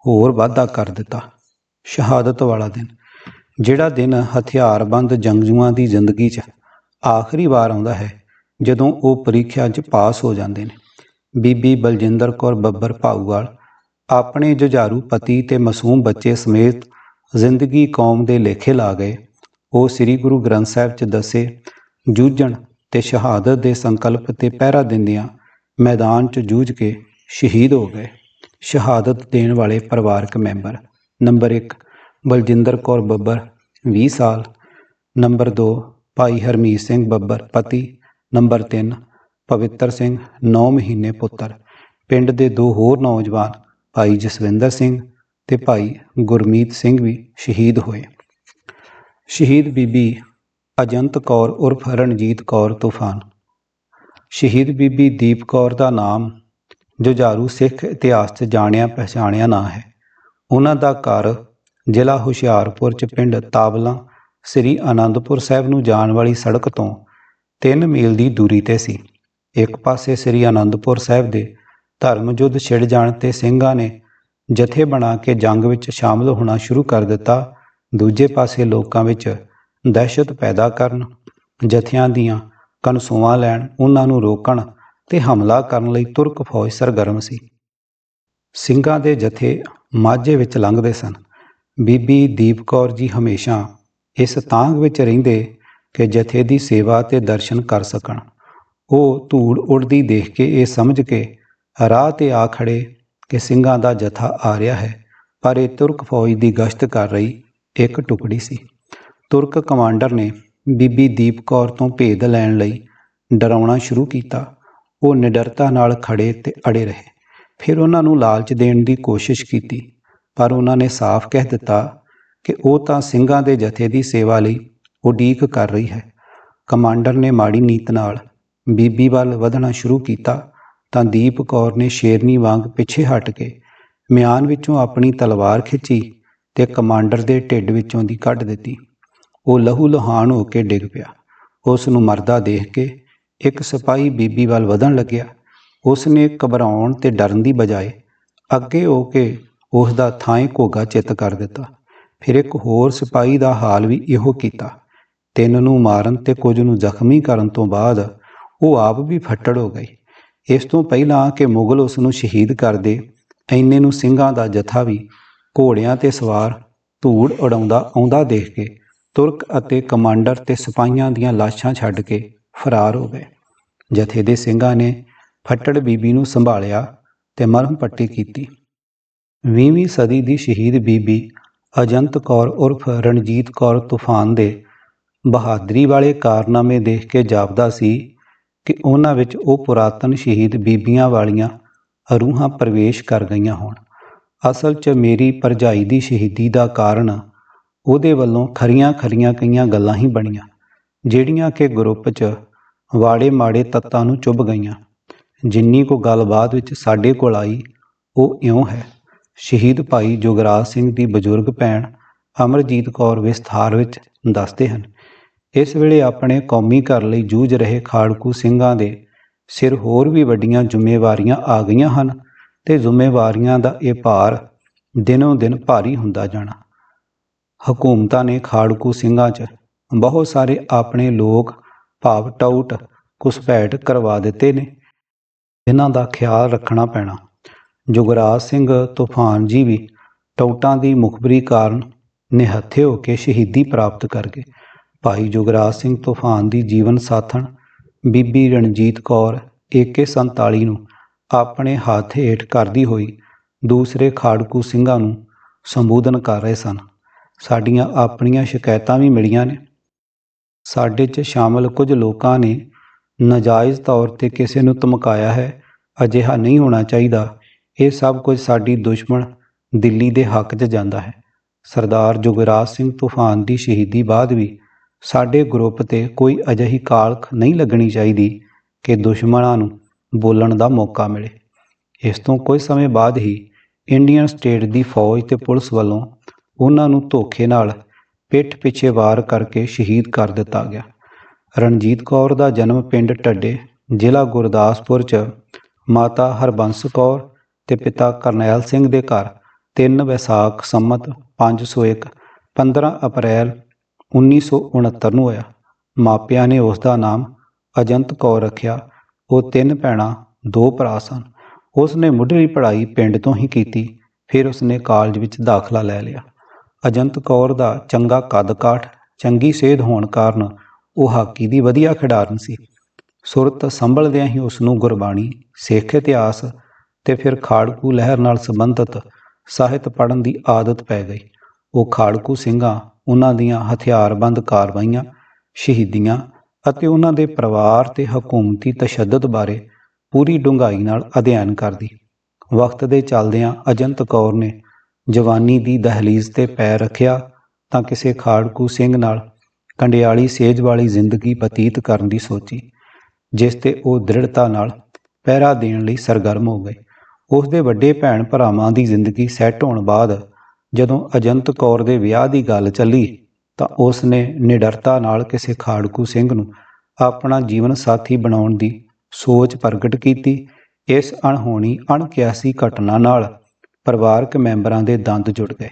ਹੋਰ ਵਾਧਾ ਕਰ ਦਿੱਤਾ। ਸ਼ਹਾਦਤ ਵਾਲਾ ਦਿਨ। ਜਿਹੜਾ ਦਿਨ ਹਥਿਆਰਬੰਦ ਜੰਗਜੂਆਂ ਦੀ ਜ਼ਿੰਦਗੀ 'ਚ ਆਖਰੀ ਵਾਰ ਆਉਂਦਾ ਹੈ, ਜਦੋਂ ਉਹ ਪ੍ਰੀਖਿਆ 'ਚ ਪਾਸ ਹੋ ਜਾਂਦੇ ਨੇ। ਬੀਬੀ ਬਲਜਿੰਦਰ ਕੌਰ ਬੱਬਰ ਭਾਊਵਾਲ, ਆਪਣੇ ਜੁਝਾਰੂ ਪਤੀ ਤੇ ਮਾਸੂਮ ਬੱਚੇ ਸਮੇਤ ਜ਼ਿੰਦਗੀ ਕੌਮ ਦੇ ਲੇਖੇ ਲਾ ਗਏ। ਉਹ ਸ੍ਰੀ ਗੁਰੂ ਗ੍ਰੰਥ ਸਾਹਿਬ 'ਚ ਦੱਸੇ, ਜੂਝਣ ਤੇ ਸ਼ਹਾਦਤ ਦੇ ਸੰਕਲਪ ਤੇ ਪਹਿਰਾ ਦਿੰਦਿਆਂ ਮੈਦਾਨ 'ਚ ਜੂਝ ਕੇ ਸ਼ਹੀਦ ਹੋ ਗਏ। ਸ਼ਹਾਦਤ ਦੇਣ ਵਾਲੇ ਪਰਿਵਾਰਕ ਮੈਂਬਰ ਨੰਬਰ 1 ਬਲਜਿੰਦਰ ਕੌਰ ਬੱਬਰ 20 ਸਾਲ। ਨੰਬਰ 2 ਭਾਈ ਹਰਮੀਤ ਸਿੰਘ ਬੱਬਰ, ਪਤੀ। ਨੰਬਰ 3 ਪਵਿੱਤਰ ਸਿੰਘ 9 ਮਹੀਨੇ ਪੁੱਤਰ। ਪਿੰਡ ਦੇ ਦੋ ਹੋਰ ਨੌਜਵਾਨ, ਭਾਈ ਜਸਵਿੰਦਰ ਸਿੰਘ ਤੇ ਭਾਈ ਗੁਰਮੀਤ ਸਿੰਘ ਵੀ ਸ਼ਹੀਦ ਹੋਏ। ਸ਼ਹੀਦ ਬੀਬੀ ਅਜੰਤ ਕੌਰ ਉਰਫ ਰਣਜੀਤ ਕੌਰ ਤੂਫਾਨ। ਸ਼ਹੀਦ ਬੀਬੀ ਦੀਪ ਕੌਰ ਦਾ ਨਾਮ ਜੁਝਾਰੂ ਸਿੱਖ ਇਤਿਹਾਸ 'ਚ ਜਾਣਿਆ ਪਛਾਣਿਆ ਨਾਂ ਹੈ। ਉਹਨਾਂ ਦਾ ਘਰ ਜ਼ਿਲ੍ਹਾ ਹੁਸ਼ਿਆਰਪੁਰ 'ਚ ਪਿੰਡ ਤਾਬਲਾ ਸ੍ਰੀ ਆਨੰਦਪੁਰ ਸਾਹਿਬ ਨੂੰ ਜਾਣ ਵਾਲੀ ਸੜਕ ਤੋਂ 3 ਮੀਲ ਦੀ ਦੂਰੀ ਤੇ ਸੀ। ਇੱਕ ਪਾਸੇ ਸ੍ਰੀ ਆਨੰਦਪੁਰ ਸਾਹਿਬ ਦੇ ਧਰਮ ਯੁੱਧ ਛਿੜ ਜਾਣ ਤੇ ਸਿੰਘਾਂ ਨੇ ਜਥੇ ਬਣਾ ਕੇ ਜੰਗ ਵਿੱਚ ਸ਼ਾਮਲ ਹੋਣਾ ਸ਼ੁਰੂ ਕਰ ਦਿੱਤਾ। ਦੂਜੇ ਪਾਸੇ ਲੋਕਾਂ ਵਿੱਚ ਦਹਿਸ਼ਤ ਪੈਦਾ ਕਰਨ, ਜਥਿਆਂ ਦੀਆਂ ਕਨਸੂਆਂ ਲੈਣ, ਉਹਨਾਂ ਨੂੰ ਰੋਕਣ ਤੇ ਹਮਲਾ ਕਰਨ ਲਈ ਤੁਰਕ ਫੌਜ ਸਰਗਰਮ ਸੀ। ਸਿੰਘਾਂ ਦੇ ਜਥੇ ਮਾਝੇ ਵਿੱਚ ਲੰਘਦੇ ਸਨ। ਬੀਬੀ ਦੀਪ ਕੌਰ ਜੀ ਹਮੇਸ਼ਾ ਇਸ ਤਾਂਗ ਵਿੱਚ ਰਹਿੰਦੇ ਕਿ ਜਥੇ ਦੀ ਸੇਵਾ ਤੇ ਦਰਸ਼ਨ ਕਰ ਸਕਣ। ਉਹ ਧੂੜ ਉੜਦੀ ਦੇਖ ਕੇ ਇਹ ਸਮਝ ਕੇ ਰਾਹ ਤੇ ਆ ਖੜੇ ਕਿ ਸਿੰਘਾਂ ਦਾ ਜਥਾ ਆ ਰਿਹਾ ਹੈ, ਪਰ ਇਹ ਤੁਰਕ ਫੌਜ ਦੀ ਗਸ਼ਤ ਕਰ ਰਹੀ ਇੱਕ ਟੁਕੜੀ ਸੀ। ਤੁਰਕ ਕਮਾਂਡਰ ਨੇ ਬੀਬੀ ਦੀਪ ਕੌਰ ਤੋਂ ਭੇਦ ਲੈਣ ਲਈ ਡਰਾਉਣਾ ਸ਼ੁਰੂ ਕੀਤਾ। ਉਹ ਨਿਡਰਤਾ ਨਾਲ ਖੜੇ ਤੇ ਅੜੇ ਰਹੇ। ਫਿਰ ਉਹਨਾਂ ਨੂੰ ਲਾਲਚ ਦੇਣ ਦੀ ਕੋਸ਼ਿਸ਼ ਕੀਤੀ। ਪਰ ਉਹਨਾਂ ਨੇ ਸਾਫ਼ ਕਹਿ ਦਿੱਤਾ ਕਿ ਉਹ ਤਾਂ ਸਿੰਘਾਂ ਦੇ ਜਥੇ ਦੀ ਸੇਵਾ ਲਈ ਉਡੀਕ ਕਰ ਰਹੀ ਹੈ। ਕਮਾਂਡਰ ਨੇ ਮਾੜੀ ਨੀਤ ਨਾਲ ਬੀਬੀ ਵੱਲ ਵਧਣਾ ਸ਼ੁਰੂ ਕੀਤਾ ਤਾਂ ਦੀਪ ਕੌਰ ਨੇ ਸ਼ੇਰਨੀ ਵਾਂਗ ਪਿੱਛੇ ਹਟ ਕੇ ਮਿਆਨ ਵਿੱਚੋਂ ਆਪਣੀ ਤਲਵਾਰ ਖਿੱਚੀ ਤੇ ਕਮਾਂਡਰ ਦੇ ਢਿੱਡ ਵਿੱਚੋਂ ਦੀ ਕੱਢ ਦਿੱਤੀ। ਉਹ ਲਹੂ ਲੁਹਾਨ ਹੋ ਕੇ ਡਿੱਗ ਪਿਆ। ਉਸ ਨੂੰ ਮਰਦਾ ਦੇਖ ਕੇ ਇੱਕ ਸਿਪਾਹੀ ਬੀਬੀ ਵੱਲ ਵਧਣ ਲੱਗਿਆ। ਉਸ ਨੇ ਘਬਰਾਉਣ ਤੇ ਡਰਨ ਦੀ ਬਜਾਏ ਅੱਗੇ ਹੋ ਕੇ ਉਸ ਦਾ ਥਾਂ ਘੋਗਾ ਚਿੱਤ ਕਰ ਦਿੱਤਾ। ਫਿਰ ਇੱਕ ਹੋਰ ਸਿਪਾਹੀ ਦਾ ਹਾਲ ਵੀ ਇਹੋ ਕੀਤਾ। ਤਿੰਨ ਨੂੰ ਮਾਰਨ ਤੇ ਕੁਝ ਨੂੰ ਜ਼ਖਮੀ ਕਰਨ ਤੋਂ ਬਾਅਦ ਉਹ ਆਪ ਵੀ ਫੱਟੜ ਹੋ ਗਈ। ਇਸ ਤੋਂ ਪਹਿਲਾਂ ਕਿ ਮੁਗਲ ਉਸ ਨੂੰ ਸ਼ਹੀਦ ਕਰਦੇ ਐਨੇ ਨੂੰ ਸਿੰਘਾਂ ਦਾ ਜਥਾ ਵੀ ਘੋੜਿਆਂ ਤੇ ਸਵਾਰ ਧੂੜ ਉਡਾਉਂਦਾ ਆਉਂਦਾ ਦੇਖ ਕੇ ਤੁਰਕ ਅਤੇ ਕਮਾਂਡਰ ਤੇ ਸਿਪਾਹੀਆਂ ਦੀਆਂ ਲਾਸ਼ਾਂ ਛੱਡ ਕੇ ਫਰਾਰ ਹੋ ਗਏ। ਜਥੇ ਦੇ ਸਿੰਘਾਂ ਨੇ ਫੱਟੜ ਬੀਬੀ ਨੂੰ ਸੰਭਾਲਿਆ ਤੇ ਮਰਹਮ ਪੱਟੀ ਕੀਤੀ। 20ਵੀਂ ਸਦੀ ਦੀ ਸ਼ਹੀਦ ਬੀਬੀ ਅਜੰਤ ਕੌਰ ਉਰਫ ਰਣਜੀਤ ਕੌਰ ਤੂਫਾਨ ਦੇ ਬਹਾਦਰੀ ਵਾਲੇ ਕਾਰਨਾਮੇ ਦੇਖ ਕੇ ਜਾਪਦਾ ਸੀ ਕਿ ਉਹਨਾਂ ਵਿੱਚ ਉਹ ਪੁਰਾਤਨ ਸ਼ਹੀਦ ਬੀਬੀਆਂ ਵਾਲੀਆਂ ਰੂਹਾਂ ਪ੍ਰਵੇਸ਼ ਕਰ ਗਈਆਂ ਹੋਣ। ਅਸਲ 'ਚ ਮੇਰੀ ਪਰਜਾਈ ਦੀ ਸ਼ਹੀਦੀ ਦਾ ਕਾਰਨ ਉਹਦੇ ਵੱਲੋਂ ਖਰੀਆਂ ਖਰੀਆਂ ਕਈਆਂ ਗੱਲਾਂ ਹੀ ਬਣੀਆਂ, ਜਿਹੜੀਆਂ ਕਿ ਗਰੁੱਪ 'ਚ ਵਾੜੇ ਮਾੜੇ ਤੱਤਾਂ ਨੂੰ ਚੁੱਭ ਗਈਆਂ। ਜਿੰਨੀ ਕੋ ਗੱਲਬਾਤ ਵਿੱਚ ਸਾਡੇ ਕੋਲ ਆਈ, ਉਹ ਇਉਂ ਹੈ। ਸ਼ਹੀਦ ਭਾਈ ਜੋਗਰਾਜ ਸਿੰਘ ਦੀ ਬਜ਼ੁਰਗ ਭੈਣ ਅਮਰਜੀਤ ਕੌਰ ਵਿਸਥਾਰ ਵਿੱਚ ਦੱਸਦੇ ਹਨ, ਇਸ ਵੇਲੇ ਆਪਣੇ ਕੌਮੀ ਘਰ ਲਈ ਜੂਝ ਰਹੇ ਖਾੜਕੂ ਸਿੰਘਾਂ ਦੇ ਸਿਰ ਹੋਰ ਵੀ ਵੱਡੀਆਂ ਜ਼ਿੰਮੇਵਾਰੀਆਂ ਆ ਗਈਆਂ ਹਨ ਤੇ ਜ਼ਿੰਮੇਵਾਰੀਆਂ ਦਾ ਇਹ ਭਾਰ ਦਿਨੋਂ ਦਿਨ ਭਾਰੀ ਹੁੰਦਾ ਜਾਣਾ। ਹਕੂਮਤਾਂ ਨੇ ਖਾੜਕੂ ਸਿੰਘਾਂ 'ਚ ਬਹੁਤ ਸਾਰੇ ਆਪਣੇ ਲੋਕ ਭਾਵ ਟਾਊਟ ਘੁਸਪੈਠ ਕਰਵਾ ਦਿੱਤੇ ਨੇ। ਜਿਨ੍ਹਾਂ ਦਾ ਖਿਆਲ ਰੱਖਣਾ ਪੈਣਾ ਜੁਗਰਾਜ ਸਿੰਘ ਤੂਫਾਨ ਜੀ ਵੀ ਟਾਊਟਾਂ ਦੀ ਮੁਖਬਰੀ ਕਾਰਨ ਨਿਹੱਥੇ ਹੋ ਕੇ ਸ਼ਹੀਦੀ ਪ੍ਰਾਪਤ ਕਰ ਗਏ। ਭਾਈ ਜੁਗਰਾਜ ਸਿੰਘ ਤੂਫਾਨ ਦੀ ਜੀਵਨ ਸਾਥਣ ਬੀਬੀ ਰਣਜੀਤ ਕੌਰ ਏਕੇ 47 ਨੂੰ ਆਪਣੇ ਹੱਥ ਹੇਠ ਕਰਦੀ ਹੋਈ ਦੂਸਰੇ ਖਾੜਕੂ ਸਿੰਘਾਂ ਨੂੰ ਸੰਬੋਧਨ ਕਰ ਰਹੇ ਸਨ। ਸਾਡੀਆਂ ਆਪਣੀਆਂ ਸ਼ਿਕਾਇਤਾਂ ਵੀ ਮਿਲੀਆਂ ਨੇ। ਸਾਡੇ 'ਚ ਸ਼ਾਮਲ ਕੁਝ ਲੋਕਾਂ ਨੇ ਨਾਜਾਇਜ਼ ਤੌਰ ਤੇ ਕਿਸੇ ਨੂੰ ਧਮਕਾਇਆ ਹੈ, ਅਜਿਹਾ ਨਹੀਂ ਹੋਣਾ ਚਾਹੀਦਾ। ਇਹ ਸਭ ਕੁਝ ਸਾਡੀ ਦੁਸ਼ਮਣ ਦਿੱਲੀ ਦੇ ਹੱਕ 'ਚ ਜਾਂਦਾ ਹੈ। ਸਰਦਾਰ ਜੁਗਰਾਜ ਸਿੰਘ ਤੂਫਾਨ ਦੀ ਸ਼ਹੀਦੀ ਬਾਅਦ ਵੀ ਸਾਡੇ ਗਰੁੱਪ ਤੇ ਕੋਈ ਅਜਿਹੀ ਕਾਲਖ ਨਹੀਂ ਲੱਗਣੀ ਚਾਹੀਦੀ ਕਿ ਦੁਸ਼ਮਣਾਂ ਨੂੰ ਬੋਲਣ ਦਾ ਮੌਕਾ ਮਿਲੇ। ਇਸ ਤੋਂ ਕੁਝ ਸਮੇਂ ਬਾਅਦ ਹੀ ਇੰਡੀਅਨ ਸਟੇਟ ਦੀ ਫੌਜ ਤੇ ਪੁਲਿਸ ਵੱਲੋਂ ਉਹਨਾਂ ਨੂੰ ਧੋਖੇ ਨਾਲ ਪਿੱਠ ਪਿੱਛੇ ਵਾਰ ਕਰਕੇ ਸ਼ਹੀਦ ਕਰ ਦਿੱਤਾ ਗਿਆ। ਰਣਜੀਤ ਕੌਰ ਦਾ ਜਨਮ ਪਿੰਡ ਟੱਡੇ ਜ਼ਿਲ੍ਹਾ ਗੁਰਦਾਸਪੁਰ 'ਚ, ਮਾਤਾ ਹਰਬੰਸ ਕੌਰ ਤੇ ਪਿਤਾ ਕਰਨੈਲ ਸਿੰਘ ਦੇ ਘਰ 3 ਵੈਸਾਖ ਸੰਮਤ 501 15 ਅਪ੍ਰੈਲ 1969 ਨੂੰ ਹੋਇਆ। ਮਾਪਿਆਂ ਨੇ ਉਸ ਦਾ ਨਾਮ ਅਜੰਤ ਕੌਰ ਰੱਖਿਆ। ਉਹ ਤਿੰਨ ਭੈਣਾਂ, ਦੋ ਭਰਾ ਸਨ। ਉਸ ਨੇ ਮੁੱਢਲੀ ਪੜ੍ਹਾਈ ਪਿੰਡ ਤੋਂ ਹੀ ਕੀਤੀ, ਫਿਰ ਉਸ ਨੇ ਕਾਲਜ ਵਿੱਚ ਦਾਖਲਾ ਲੈ ਲਿਆ। ਅਜੰਤ ਕੌਰ ਦਾ ਚੰਗਾ ਕੱਦ ਕਾਠ ਚੰਗੀ ਸਿਹਤ ਹੋਣ ਕਾਰਨ ਉਹ ਹਾਕੀ ਦੀ ਵਧੀਆ ਖਿਡਾਰਨ ਸੀ। ਸੁਰਤ ਸੰਭਲਦਿਆਂ ਹੀ ਉਸ ਨੂੰ ਗੁਰਬਾਣੀ, ਸਿੱਖ ਇਤਿਹਾਸ ਤੇ ਫਿਰ ਖਾੜਕੂ ਲਹਿਰ ਨਾਲ ਸੰਬੰਧਿਤ ਸਾਹਿਤ ਪੜ੍ਹਨ ਦੀ ਆਦਤ ਪੈ ਗਈ। ਉਹ ਖਾੜਕੂ ਸਿੰਘਾਂ, ਉਹਨਾਂ ਦੀਆਂ ਹਥਿਆਰਬੰਦ ਕਾਰਵਾਈਆਂ, ਸ਼ਹੀਦੀਆਂ ਅਤੇ ਉਹਨਾਂ ਦੇ ਪਰਿਵਾਰ ਤੇ ਹਕੂਮਤੀ ਤਸ਼ੱਦਦ ਬਾਰੇ ਪੂਰੀ ਡੂੰਘਾਈ ਨਾਲ ਅਧਿਐਨ ਕਰਦੀ। ਵਕਤ ਦੇ ਚੱਲਦਿਆਂ ਅਜੰਤ ਕੌਰ ਨੇ ਜਵਾਨੀ ਦੀ ਦਹਲੀਜ਼ ਤੇ ਪੈਰ ਰੱਖਿਆ ਤਾਂ ਕਿਸੇ ਖਾੜਕੂ ਸਿੰਘ ਨਾਲ ਕੰਡਿਆਲੀ ਸੇਜ ਵਾਲੀ ਜ਼ਿੰਦਗੀ ਬਤੀਤ ਕਰਨ ਦੀ ਸੋਚੀ, ਜਿਸ ਤੇ ਉਹ ਦ੍ਰਿੜਤਾ ਨਾਲ ਪਹਿਰਾ ਦੇਣ ਲਈ ਸਰਗਰਮ ਹੋ ਗਏ। ਉਸ ਦੇ ਵੱਡੇ ਭੈਣ ਭਰਾਵਾਂ ਦੀ ਜ਼ਿੰਦਗੀ ਸੈੱਟ ਹੋਣ ਬਾਅਦ ਜਦੋਂ ਅਜੰਤ ਕੌਰ ਦੇ ਵਿਆਹ ਦੀ ਗੱਲ ਚੱਲੀ ਤਾਂ ਉਸ ਨੇ ਨਿਡਰਤਾ ਨਾਲ ਕਿਸੇ ਖਾੜਕੂ ਸਿੰਘ ਨੂੰ ਆਪਣਾ ਜੀਵਨ ਸਾਥੀ ਬਣਾਉਣ ਦੀ ਸੋਚ ਪ੍ਰਗਟ ਕੀਤੀ। ਇਸ ਅਣਹੋਣੀ, ਅਣਕਿਆਸੀ ਘਟਨਾ ਨਾਲ ਪਰਿਵਾਰਕ ਮੈਂਬਰਾਂ ਦੇ ਦੰਦ ਜੁੜ ਗਏ।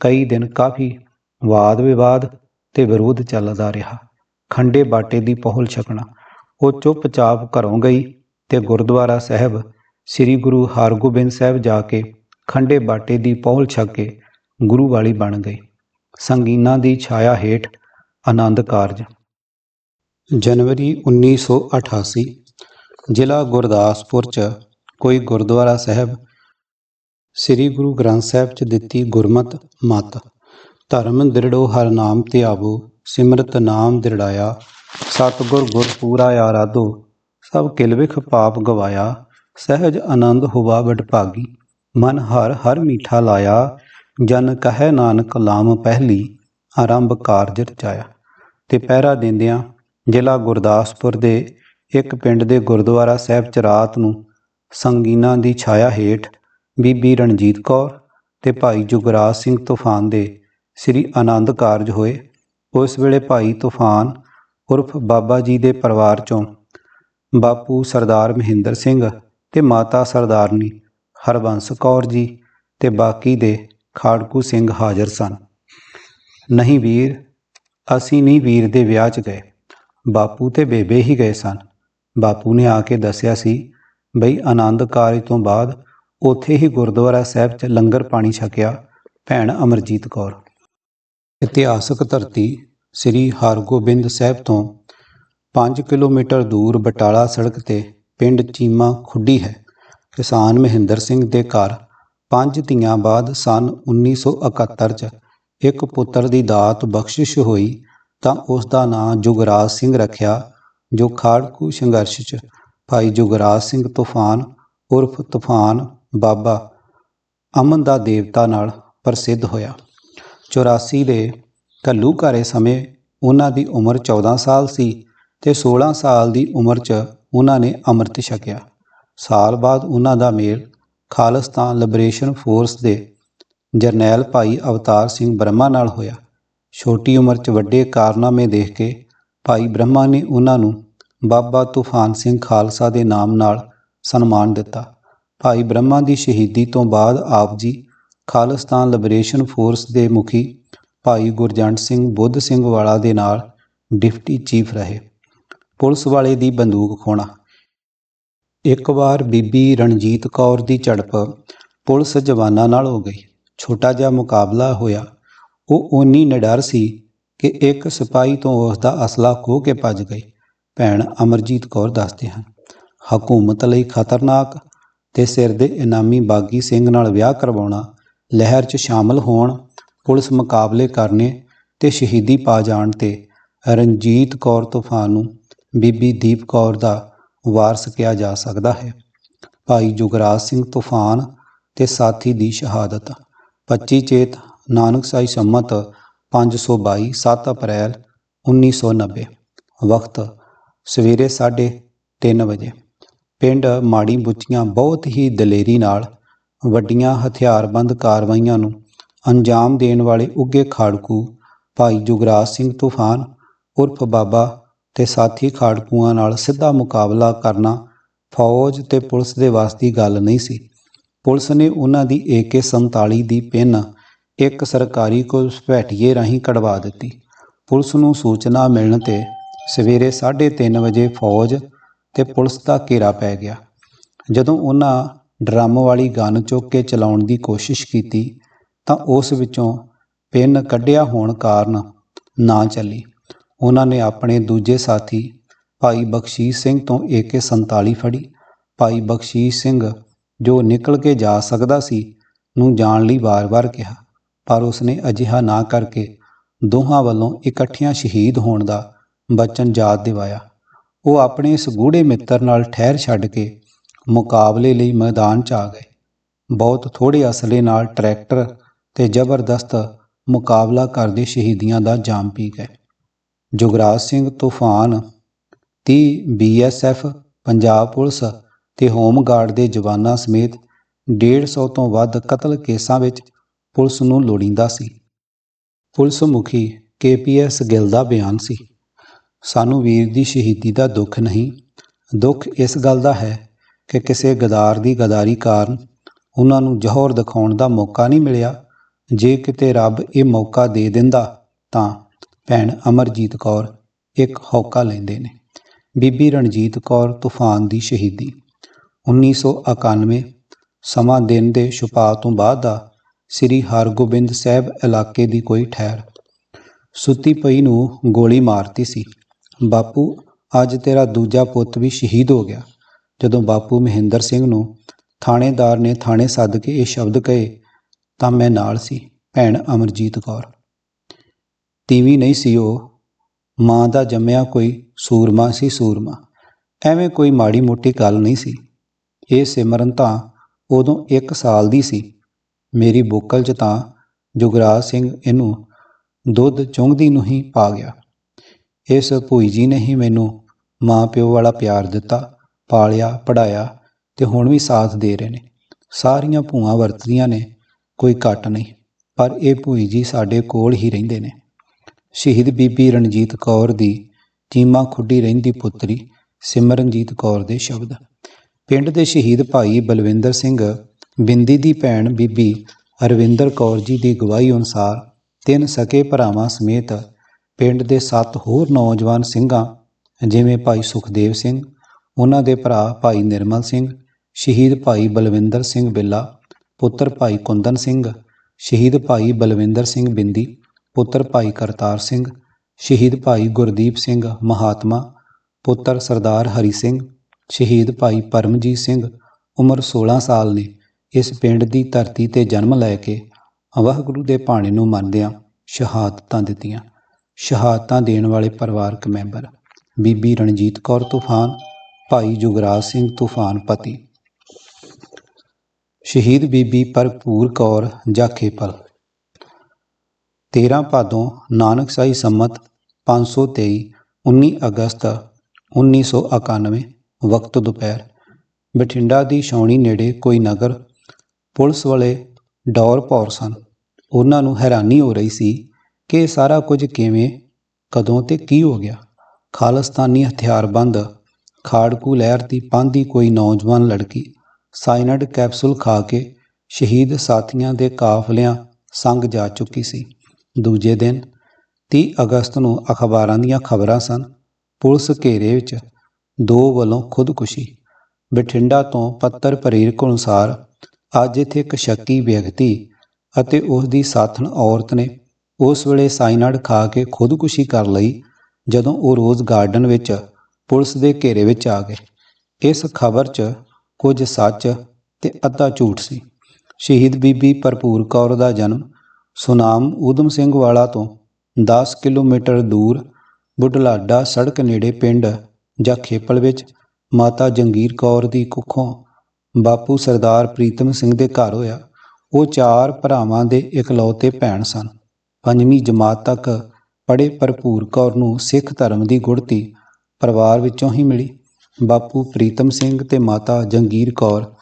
ਕਈ ਦਿਨ ਕਾਫੀ ਵਾਦ ਵਿਵਾਦ ਤੇ ਵਿਰੋਧ ਚੱਲਦਾ ਰਿਹਾ। ਖੰਡੇ ਬਾਟੇ ਦੀ ਪਹੁਲ ਛਕਣਾ, ਉਹ ਚੁੱਪਚਾਪ ਘਰੋਂ ਗਈ ਤੇ ਗੁਰਦੁਆਰਾ ਸਾਹਿਬ ਸ੍ਰੀ ਗੁਰੂ ਹਰਗੋਬਿੰਦ ਸਾਹਿਬ ਜਾ ਕੇ ਖੰਡੇ ਬਾਟੇ ਦੀ ਪੌਲ ਛਕ ਕੇ ਗੁਰੂ ਵਾਲੀ ਬਣ ਗਏ। ਸੰਗੀਨਾ ਦੀ ਛਾਇਆ ਹੇਠ ਆਨੰਦ ਕਾਰਜ। ਜਨਵਰੀ 1988 ਜ਼ਿਲ੍ਹਾ ਗੁਰਦਾਸਪੁਰ ਚ ਕੋਈ ਗੁਰਦੁਆਰਾ ਸਾਹਿਬ ਸ੍ਰੀ ਗੁਰੂ ਗ੍ਰੰਥ ਸਾਹਿਬ ਚ ਦਿੱਤੀ ਗੁਰਮਤ ਮਤ। ਧਰਮ ਦ੍ਰਿੜੋ ਹਰ ਨਾਮ ਧਿਆਵੋ, ਸਿਮਰਤ ਨਾਮ ਦ੍ਰਿੜਾਇਆ, ਸਤਿਗੁਰ ਗੁਰ ਪੂਰਾ ਆਰਾਧੋ, ਸਭ ਕਿਲਵਿਖ ਪਾਪ ਗਵਾਇਆ ਸਹਿਜ ਆਨੰਦ ਹੁਵਾ ਵਡਭਾਗੀ, ਮਨ ਹਰ ਹਰ ਮੀਠਾ ਲਾਇਆ, ਜਨ ਕਹੈ ਨਾਨਕ ਲਾਮ ਪਹਿਲੀ, ਆਰੰਭ ਕਾਰਜ ਰਚਾਇਆ ਤੇ ਪਹਿਰਾ ਦਿੰਦਿਆਂ ਜ਼ਿਲ੍ਹਾ ਗੁਰਦਾਸਪੁਰ ਦੇ ਇੱਕ ਪਿੰਡ ਦੇ ਗੁਰਦੁਆਰਾ ਸਾਹਿਬ ਚ ਰਾਤ ਨੂੰ ਸੰਗੀਨਾ ਦੀ ਛਾਇਆ ਹੇਠ ਬੀਬੀ ਰਣਜੀਤ ਕੌਰ ਤੇ ਭਾਈ ਜੁਗਰਾਜ ਸਿੰਘ ਤੂਫਾਨ ਦੇ ਸ੍ਰੀ ਆਨੰਦ ਕਾਰਜ ਹੋਏ। ਉਸ ਵੇਲੇ ਭਾਈ ਤੂਫਾਨ ਉਰਫ ਬਾਬਾ ਜੀ ਦੇ ਪਰਿਵਾਰ ਚੋਂ ਬਾਪੂ ਸਰਦਾਰ ਮਹਿੰਦਰ ਸਿੰਘ ਤੇ ਮਾਤਾ ਸਰਦਾਰਨੀ ਹਰਬੰਸ ਕੌਰ ਜੀ ਤੇ ਬਾਕੀ ਦੇ ਖਾੜਕੂ ਸਿੰਘ ਹਾਜ਼ਰ ਸਨ। ਨਹੀਂ ਵੀਰ, ਅਸੀਂ ਨਹੀਂ ਵੀਰ ਦੇ ਵਿਆਹ 'ਚ ਗਏ। ਬਾਪੂ ਤੇ ਬੇਬੇ ਹੀ ਗਏ ਸਨ। ਬਾਪੂ ਨੇ ਆ ਕੇ ਦੱਸਿਆ ਸੀ, ਬਈ ਆਨੰਦ ਕਾਰਜ ਤੋਂ ਬਾਅਦ ਉੱਥੇ ਹੀ ਗੁਰਦੁਆਰਾ ਸਾਹਿਬ 'ਚ ਲੰਗਰ ਪਾਣੀ ਛਕਿਆ ਭੈਣ ਅਮਰਜੀਤ ਕੌਰ। ਇਤਿਹਾਸਕ ਧਰਤੀ ਸ੍ਰੀ ਹਰਗੋਬਿੰਦ ਸਾਹਿਬ ਤੋਂ 5 ਕਿਲੋਮੀਟਰ ਦੂਰ ਬਟਾਲਾ ਸੜਕ ਤੇ ਪਿੰਡ ਚੀਮਾ ਖੁੱਡੀ ਹੈ। ਕਿਸਾਨ ਮਹਿੰਦਰ ਸਿੰਘ ਦੇ ਘਰ ਪੰਜ ਧੀਆਂ ਬਾਅਦ ਸਨ 1971 ਚ ਇੱਕ ਪੁੱਤਰ ਦੀ ਦਾਤ ਬਖਸ਼ਿਸ਼ ਹੋਈ ਤਾਂ ਉਸ ਦਾ ਨਾਂ ਜੁਗਰਾਜ ਸਿੰਘ ਰੱਖਿਆ, ਜੋ ਖਾੜਕੂ ਸੰਘਰਸ਼ ਚ ਭਾਈ ਜੁਗਰਾਜ ਸਿੰਘ ਤੂਫਾਨ ਉਰਫ ਤੂਫਾਨ ਬਾਬਾ ਅਮਨ ਦਾ ਦੇਵਤਾ ਨਾਲ ਪ੍ਰਸਿੱਧ ਹੋਇਆ। 84 ਦੇ ਘੱਲੂ ਘਾਰੇ ਸਮੇਂ ਉਹਨਾਂ ਦੀ ਉਮਰ 14 ਸਾਲ ਸੀ ਤੇ 16 ਸਾਲ ਦੀ ਉਮਰ 'ਚ ਉਹਨਾਂ ਨੇ ਅੰਮ੍ਰਿਤ ਛਕਿਆ। ਸਾਲ ਬਾਅਦ ਉਹਨਾਂ ਦਾ ਮੇਲ ਖਾਲਿਸਤਾਨ ਲਿਬਰੇਸ਼ਨ ਫੋਰਸ ਦੇ ਜਰਨੈਲ ਭਾਈ ਅਵਤਾਰ ਸਿੰਘ ਬ੍ਰਹਮਾ ਨਾਲ ਹੋਇਆ। ਛੋਟੀ ਉਮਰ 'ਚ ਵੱਡੇ ਕਾਰਨਾਮੇ ਦੇਖ ਕੇ ਭਾਈ ਬ੍ਰਹਮਾ ਨੇ ਉਹਨਾਂ ਨੂੰ ਬਾਬਾ ਤੂਫਾਨ ਸਿੰਘ ਖਾਲਸਾ ਦੇ ਨਾਮ ਨਾਲ ਸਨਮਾਨ ਦਿੱਤਾ। ਭਾਈ ਬ੍ਰਹਮਾ ਦੀ ਸ਼ਹੀਦੀ ਤੋਂ ਬਾਅਦ ਆਪ ਜੀ ਖਾਲਿਸਤਾਨ ਲਿਬਰੇਸ਼ਨ ਫੋਰਸ ਦੇ ਮੁਖੀ ਭਾਈ ਗੁਰਜੰਟ ਸਿੰਘ ਬੁੱਧ ਸਿੰਘ ਵਾਲਾ ਦੇ ਨਾਲ ਡਿਪਟੀ ਚੀਫ ਰਹੇ। ਪੁਲਿਸ ਵਾਲੇ ਦੀ ਬੰਦੂਕ ਖੋਣਾ। ਇੱਕ ਵਾਰ ਬੀਬੀ ਰਣਜੀਤ ਕੌਰ ਦੀ ਝੜਪ ਪੁਲਿਸ ਜਵਾਨਾਂ ਨਾਲ ਹੋ ਗਈ। ਛੋਟਾ ਜਿਹਾ ਮੁਕਾਬਲਾ ਹੋਇਆ। ਉਹ ਓਨੀ ਨਿਡਰ ਸੀ ਕਿ ਇੱਕ ਸਿਪਾਹੀ ਤੋਂ ਉਸ ਦਾ ਅਸਲਾ ਖੋਹ ਕੇ ਭੱਜ ਗਈ। ਭੈਣ ਅਮਰਜੀਤ ਕੌਰ ਦੱਸਦੇ ਹਨ, ਹਕੂਮਤ ਲਈ ਖਤਰਨਾਕ ਤੇ ਸਿਰ ਦੇ ਇਨਾਮੀ ਬਾਗੀ ਸਿੰਘ ਨਾਲ ਵਿਆਹ ਕਰਵਾਉਣਾ, ਲਹਿਰ 'ਚ ਸ਼ਾਮਲ ਹੋਣ, ਪੁਲਿਸ ਮੁਕਾਬਲੇ ਕਰਨੇ ਤੇ ਸ਼ਹੀਦੀ ਪਾ ਜਾਣ ਤੇ ਰਣਜੀਤ ਕੌਰ ਤੂਫਾਨ ਨੂੰ ਬੀਬੀ ਦੀਪ ਕੌਰ ਦਾ ਵਾਰਸ ਕਿਹਾ ਜਾ ਸਕਦਾ ਹੈ। ਭਾਈ ਜੁਗਰਾਜ ਸਿੰਘ ਤੂਫਾਨ ਤੇ ਸਾਥੀ ਦੀ ਸ਼ਹਾਦਤ। 25 ਚੇਤ ਨਾਨਕ ਸਾਈ ਸੰਮਤ 522 7 ਅਪ੍ਰੈਲ 1990 ਵਕਤ ਸਵੇਰੇ 3:30 ਵਜੇ। ਪਿੰਡ ਮਾੜੀ ਬੁੱਚੀਆਂ ਬਹੁਤ ਹੀ ਦਲੇਰੀ ਨਾਲ ਵੱਡੀਆਂ ਹਥਿਆਰਬੰਦ ਕਾਰਵਾਈਆਂ ਨੂੰ ਅੰਜਾਮ ਦੇਣ ਵਾਲੇ ਉੱਗੇ ਖਾੜਕੂ ਭਾਈ ਜੁਗਰਾਜ ਸਿੰਘ ਤੂਫਾਨ ਉਰਫ ਬਾਬਾ ਤੇ ਸਾਥੀ ਖਾੜਕੂਆਂ ਨਾਲ ਸਿੱਧਾ ਮੁਕਾਬਲਾ ਕਰਨਾ ਫੌਜ ਤੇ ਪੁਲਿਸ ਦੇ ਵਾਸ ਦੀ ਗੱਲ ਨਹੀਂ ਸੀ। ਪੁਲਿਸ ਨੇ ਉਹਨਾਂ ਦੀ AK47 ਦੀ ਪਿੰਨ ਇੱਕ ਸਰਕਾਰੀ ਘੁਸਪੈਠੀਏ ਰਾਹੀਂ ਕਢਵਾ ਦਿੱਤੀ। ਪੁਲਿਸ ਨੂੰ ਸੂਚਨਾ ਮਿਲਣ ਤੇ ਸਵੇਰੇ 3:30 ਵਜੇ ਫੌਜ ਤੇ ਪੁਲਿਸ ਦਾ ਘੇਰਾ ਪੈ ਗਿਆ। ਜਦੋਂ ਉਹਨਾਂ ਡਰਮ ਵਾਲੀ ਗਨ ਚੁੱਕ ਕੇ ਚਲਾਉਣ ਦੀ ਕੋਸ਼ਿਸ਼ ਕੀਤੀ ਤਾਂ ਉਸ ਵਿੱਚੋਂ ਪਿੰਨ ਕੱਢਿਆ ਹੋਣ ਕਾਰਨ ਨਾ ਚੱਲੀ। ਉਹਨਾਂ ਨੇ ਆਪਣੇ ਦੂਜੇ ਸਾਥੀ ਭਾਈ ਬਖਸ਼ੀਸ਼ ਸਿੰਘ ਤੋਂ AK47 ਫੜੀ। ਭਾਈ ਬਖਸ਼ੀਸ਼ ਸਿੰਘ ਜੋ ਨਿਕਲ ਕੇ ਜਾ ਸਕਦਾ ਸੀ ਨੂੰ ਜਾਣ ਲਈ ਵਾਰ-ਵਾਰ ਕਿਹਾ, ਪਰ ਉਸਨੇ ਅਜਿਹਾ ਨਾ ਕਰਕੇ ਦੋਹਾਂ ਵੱਲੋਂ ਇਕੱਠਿਆਂ ਸ਼ਹੀਦ ਹੋਣ ਦਾ ਬਚਨ ਯਾਦ ਦਿਵਾਇਆ। ਉਹ ਆਪਣੇ ਇਸ ਗੂੜੇ ਮਿੱਤਰ ਨਾਲ ਠਹਿਰ ਛੱਡ ਕੇ ਮੁਕਾਬਲੇ ਲਈ ਮੈਦਾਨ 'ਚ ਆ ਗਏ। ਬਹੁਤ ਥੋੜੇ ਅਸਲੇ ਨਾਲ ਟਰੈਕਟਰ ਤੇ ਜ਼ਬਰਦਸਤ ਮੁਕਾਬਲਾ ਕਰਦੇ ਸ਼ਹੀਦੀਆਂ ਦਾ ਜਾਮ ਪੀ ਗਏ। ਜੁਗਰਾਜ ਸਿੰਘ ਤੂਫਾਨ 30 ਬੀਐਸਐਫ ਪੰਜਾਬ ਪੁਲਿਸ ਤੇ ਹੋਮਗਾਰਡ ਦੇ ਜਵਾਨਾਂ ਸਮੇਤ 150 ਤੋਂ ਵੱਧ ਕਤਲ ਕੇਸਾਂ ਵਿੱਚ ਪੁਲਿਸ ਨੂੰ ਲੋੜੀਂਦਾ ਸੀ। ਪੁਲਿਸ ਮੁਖੀ ਕੇਪੀਐਸ ਗਿੱਲ ਦਾ ਬਿਆਨ ਸੀ। ਸਾਨੂੰ ਵੀਰ ਦੀ ਸ਼ਹੀਦੀ ਦਾ ਦੁੱਖ ਨਹੀਂ। ਦੁੱਖ ਇਸ ਗੱਲ ਦਾ ਹੈ ਕਿ ਕਿਸੇ ਗਦਾਰ ਦੀ ਗਦਾਰੀ ਕਾਰਨ ਉਹਨਾਂ ਨੂੰ ਜ਼ੋਹਰ ਦਿਖਾਉਣ ਦਾ ਮੌਕਾ ਨਹੀਂ ਮਿਲਿਆ। ਜੇ ਕਿਤੇ ਰੱਬ ਇਹ ਮੌਕਾ ਦੇ ਦਿੰਦਾ ਤਾਂ ਭੈਣ ਅਮਰਜੀਤ ਕੌਰ ਇੱਕ ਹੌਕਾ ਲੈਂਦੇ ਨੇ। ਬੀਬੀ ਰਣਜੀਤ ਕੌਰ ਤੂਫਾਨ ਦੀ ਸ਼ਹੀਦੀ। 1991 ਸਮਾਂ ਦਿਨ ਦੇ ਛੁਪਾ ਤੋਂ ਬਾਅਦ ਦਾ ਸ੍ਰੀ ਹਰਗੋਬਿੰਦ ਸਾਹਿਬ ਇਲਾਕੇ ਦੀ ਕੋਈ ਠਹਿਰ। ਸੁੱਤੀ ਪਈ ਨੂੰ ਗੋਲੀ ਮਾਰਤੀ ਸੀ। ਬਾਪੂ, ਅੱਜ ਤੇਰਾ ਦੂਜਾ ਪੁੱਤ ਵੀ ਸ਼ਹੀਦ ਹੋ ਗਿਆ। ਜਦੋਂ ਬਾਪੂ ਮਹਿੰਦਰ ਸਿੰਘ ਨੂੰ ਥਾਣੇਦਾਰ ਨੇ ਥਾਣੇ ਸੱਦ ਕੇ ਇਹ ਸ਼ਬਦ ਕਹੇ ਤਾਂ ਮੈਂ ਨਾਲ ਸੀ, ਭੈਣ ਅਮਰਜੀਤ ਕੌਰ। ਤੀਵੀਂ ਨਹੀਂ ਸੀ ਉਹ। ਮਾਂ ਦਾ ਜੰਮਿਆ ਕੋਈ ਸੂਰਮਾ ਸੀ ਸੂਰਮਾ। ਐਵੇਂ ਕੋਈ ਮਾੜੀ ਮੋਟੀ ਗੱਲ ਨਹੀਂ ਸੀ। ਇਹ ਸਿਮਰਨ ਤਾਂ ਉਦੋਂ 1 ਸਾਲ ਦੀ ਸੀ। ਮੇਰੀ ਬੋਕਲ 'ਚ ਤਾਂ ਜੁਗਰਾਜ ਸਿੰਘ ਇਹਨੂੰ ਦੁੱਧ ਚੁੰਗਦੀ ਨੂੰ ਹੀ ਪਾ ਗਿਆ। ਇਸ ਭੂਈ ਜੀ ਨੇ ਹੀ ਮੈਨੂੰ ਮਾਂ ਪਿਓ ਵਾਲਾ ਪਿਆਰ ਦਿੱਤਾ, ਪਾਲਿਆ ਪੜਾਇਆ ਤੇ ਹੁਣ ਵੀ ਸਾਥ ਦੇ ਰਹੇ ਨੇ। ਸਾਰੀਆਂ ਭੂਆਂ ਵਰਤਦੀਆਂ ਨੇ, ਕੋਈ ਘੱਟ ਨਹੀਂ। ਪਰ ਇਹ ਭੂਈ ਜੀ ਸਾਡੇ ਕੋਲ ਹੀ ਰਹਿੰਦੇ ਨੇ। ਸ਼ਹੀਦ ਬੀਬੀ ਰਣਜੀਤ ਕੌਰ ਦੀ ਚੀਮਾ ਖੁੱਡੀ ਰਹਿੰਦੀ ਪੁੱਤਰੀ ਸਿਮਰਨਜੀਤ ਕੌਰ ਦੇ ਸ਼ਬਦ। ਪਿੰਡ ਦੇ ਸ਼ਹੀਦ ਭਾਈ ਬਲਵਿੰਦਰ ਸਿੰਘ, ਬਿੰਦੀ ਦੀ ਭੈਣ ਬੀਬੀ ਅਰਵਿੰਦਰ ਕੌਰ ਜੀ ਦੀ ਗਵਾਹੀ ਅਨੁਸਾਰ ਤਿੰਨ ਸਕੇ ਭਰਾਵਾਂ ਸਮੇਤ ਪਿੰਡ ਦੇ ਸੱਤ ਹੋਰ ਨੌਜਵਾਨ ਸਿੰਘਾਂ, ਜਿਵੇਂ ਭਾਈ ਸੁਖਦੇਵ ਸਿੰਘ, ਉਹਨਾਂ ਦੇ ਭਰਾ ਭਾਈ ਨਿਰਮਲ ਸਿੰਘ, ਸ਼ਹੀਦ ਭਾਈ ਬਲਵਿੰਦਰ ਸਿੰਘ ਬਿੱਲਾ, ਪੁੱਤਰ ਭਾਈ ਕੁੰਦਨ ਸਿੰਘ, ਸ਼ਹੀਦ ਭਾਈ ਬਲਵਿੰਦਰ ਸਿੰਘ ਬਿੰਦੀ ਪੁੱਤਰ ਭਾਈ ਕਰਤਾਰ ਸਿੰਘ, ਸ਼ਹੀਦ ਭਾਈ ਗੁਰਦੀਪ ਸਿੰਘ ਮਹਾਤਮਾ, ਪੁੱਤਰ ਸਰਦਾਰ ਹਰੀ ਸਿੰਘ, ਸ਼ਹੀਦ ਭਾਈ ਪਰਮਜੀਤ ਸਿੰਘ ਉਮਰ 16 ਸਾਲ ਨੇ ਇਸ ਪਿੰਡ ਦੀ ਧਰਤੀ ਤੇ ਜਨਮ ਲੈ ਕੇ ਵਾਹਿਗੁਰੂ ਦੇ ਭਾਣੇ ਨੂੰ ਮੰਨਦਿਆਂ ਸ਼ਹਾਦਤਾਂ ਦਿੱਤੀਆਂ। ਸ਼ਹਾਦਤਾਂ ਦੇਣ ਵਾਲੇ ਪਰਿਵਾਰਕ ਮੈਂਬਰ ਬੀਬੀ ਰਣਜੀਤ ਕੌਰ ਤੂਫਾਨ, ਭਾਈ ਜੁਗਰਾਜ ਸਿੰਘ ਤੂਫਾਨ ਪਤੀ, ਸ਼ਹੀਦ ਬੀਬੀ ਭਰਪੂਰ ਕੌਰ ਜਾਖੇਪਲ 13 ਭਾਦੋਂ ਨਾਨਕਸਾਈ ਸੰਮਤ 523 19 ਅਗਸਤ 1991 ਵਕਤ ਦੁਪਹਿਰ। ਬਠਿੰਡਾ ਦੀ ਛਾਉਣੀ ਨੇੜੇ ਕੋਈ ਨਗਰ, ਪੁਲਿਸ ਵਾਲੇ ਡੌਰ ਭੌਰ ਸਨ। ਉਹਨਾਂ ਨੂੰ ਹੈਰਾਨੀ ਹੋ ਰਹੀ ਸੀ ਕਿ ਸਾਰਾ ਕੁਝ ਕਿਵੇਂ, ਕਦੋਂ ਤੇ ਕੀ ਹੋ ਗਿਆ। ਖਾਲਿਸਤਾਨੀ ਹਥਿਆਰਬੰਦ ਖਾੜਕੂ ਲਹਿਰ ਦੀ ਪਾਂਦੀ ਕੋਈ ਨੌਜਵਾਨ ਲੜਕੀ ਸਾਇਨਡ ਕੈਪਸੂਲ ਖਾ ਕੇ ਸ਼ਹੀਦ ਸਾਥੀਆਂ ਦੇ ਕਾਫਲਿਆਂ ਸੰਗ ਜਾ ਚੁੱਕੀ ਸੀ। ਦੂਜੇ ਦਿਨ 30 ਅਗਸਤ ਨੂੰ ਅਖਬਾਰਾਂ ਦੀਆਂ ਖਬਰਾਂ ਸਨ। ਪੁਲਿਸ ਘੇਰੇ ਵਿੱਚ ਦੋ ਵੱਲੋਂ ਖੁਦਕੁਸ਼ੀ, ਬਠਿੰਡਾ ਤੋਂ ਪੱਤਰ ਪ੍ਰੇਰਕ ਅਨੁਸਾਰ ਅੱਜ ਇੱਥੇ ਇੱਕ ਸ਼ੱਕੀ ਵਿਅਕਤੀ ਅਤੇ ਉਸ ਦੀ ਸਾਥਣ ਔਰਤ ਨੇ ਉਸ ਵੇਲੇ ਸਾਈਨਾਈਡ ਖਾ ਕੇ ਖੁਦਕੁਸ਼ੀ ਕਰ ਲਈ, ਜਦੋਂ ਉਹ ਰੋਜ਼ ਗਾਰਡਨ ਵਿੱਚ ਪੁਲਿਸ ਦੇ ਘੇਰੇ ਵਿੱਚ ਆ ਗਏ। ਇਸ ਖਬਰ 'ਚ ਕੁਝ ਸੱਚ ਤੇ ਅੱਧਾ ਝੂਠ ਸੀ। ਸ਼ਹੀਦ ਬੀਬੀ ਭਰਪੂਰ ਕੌਰ ਦਾ ਜਨਮ ਸੁਨਾਮ ਊਧਮ ਸਿੰਘ ਵਾਲਾ ਤੋਂ 10 ਕਿਲੋਮੀਟਰ ਦੂਰ ਬੁਢਲਾਡਾ ਸੜਕ ਨੇੜੇ ਪਿੰਡ ਜਾਂ ਖੇਪਲ ਵਿੱਚ ਮਾਤਾ ਜੰਗੀਰ ਕੌਰ ਦੀ ਕੁੱਖੋਂ ਬਾਪੂ ਸਰਦਾਰ ਪ੍ਰੀਤਮ ਸਿੰਘ ਦੇ ਘਰ ਹੋਇਆ। ਉਹ ਚਾਰ ਭਰਾਵਾਂ ਦੇ ਇਕਲੌਤੇ ਭੈਣ ਸਨ। ਪੰਜਵੀਂ ਜਮਾਤ ਤੱਕ ਪੜ੍ਹੇ ਭਰਪੂਰ ਕੌਰ ਨੂੰ ਸਿੱਖ ਧਰਮ ਦੀ ਗੁੜਤੀ ਪਰਿਵਾਰ ਵਿੱਚੋਂ ਹੀ ਮਿਲੀ। ਬਾਪੂ ਪ੍ਰੀਤਮ ਸਿੰਘ ਤੇ ਮਾਤਾ ਜੰਗੀਰ ਕੌਰ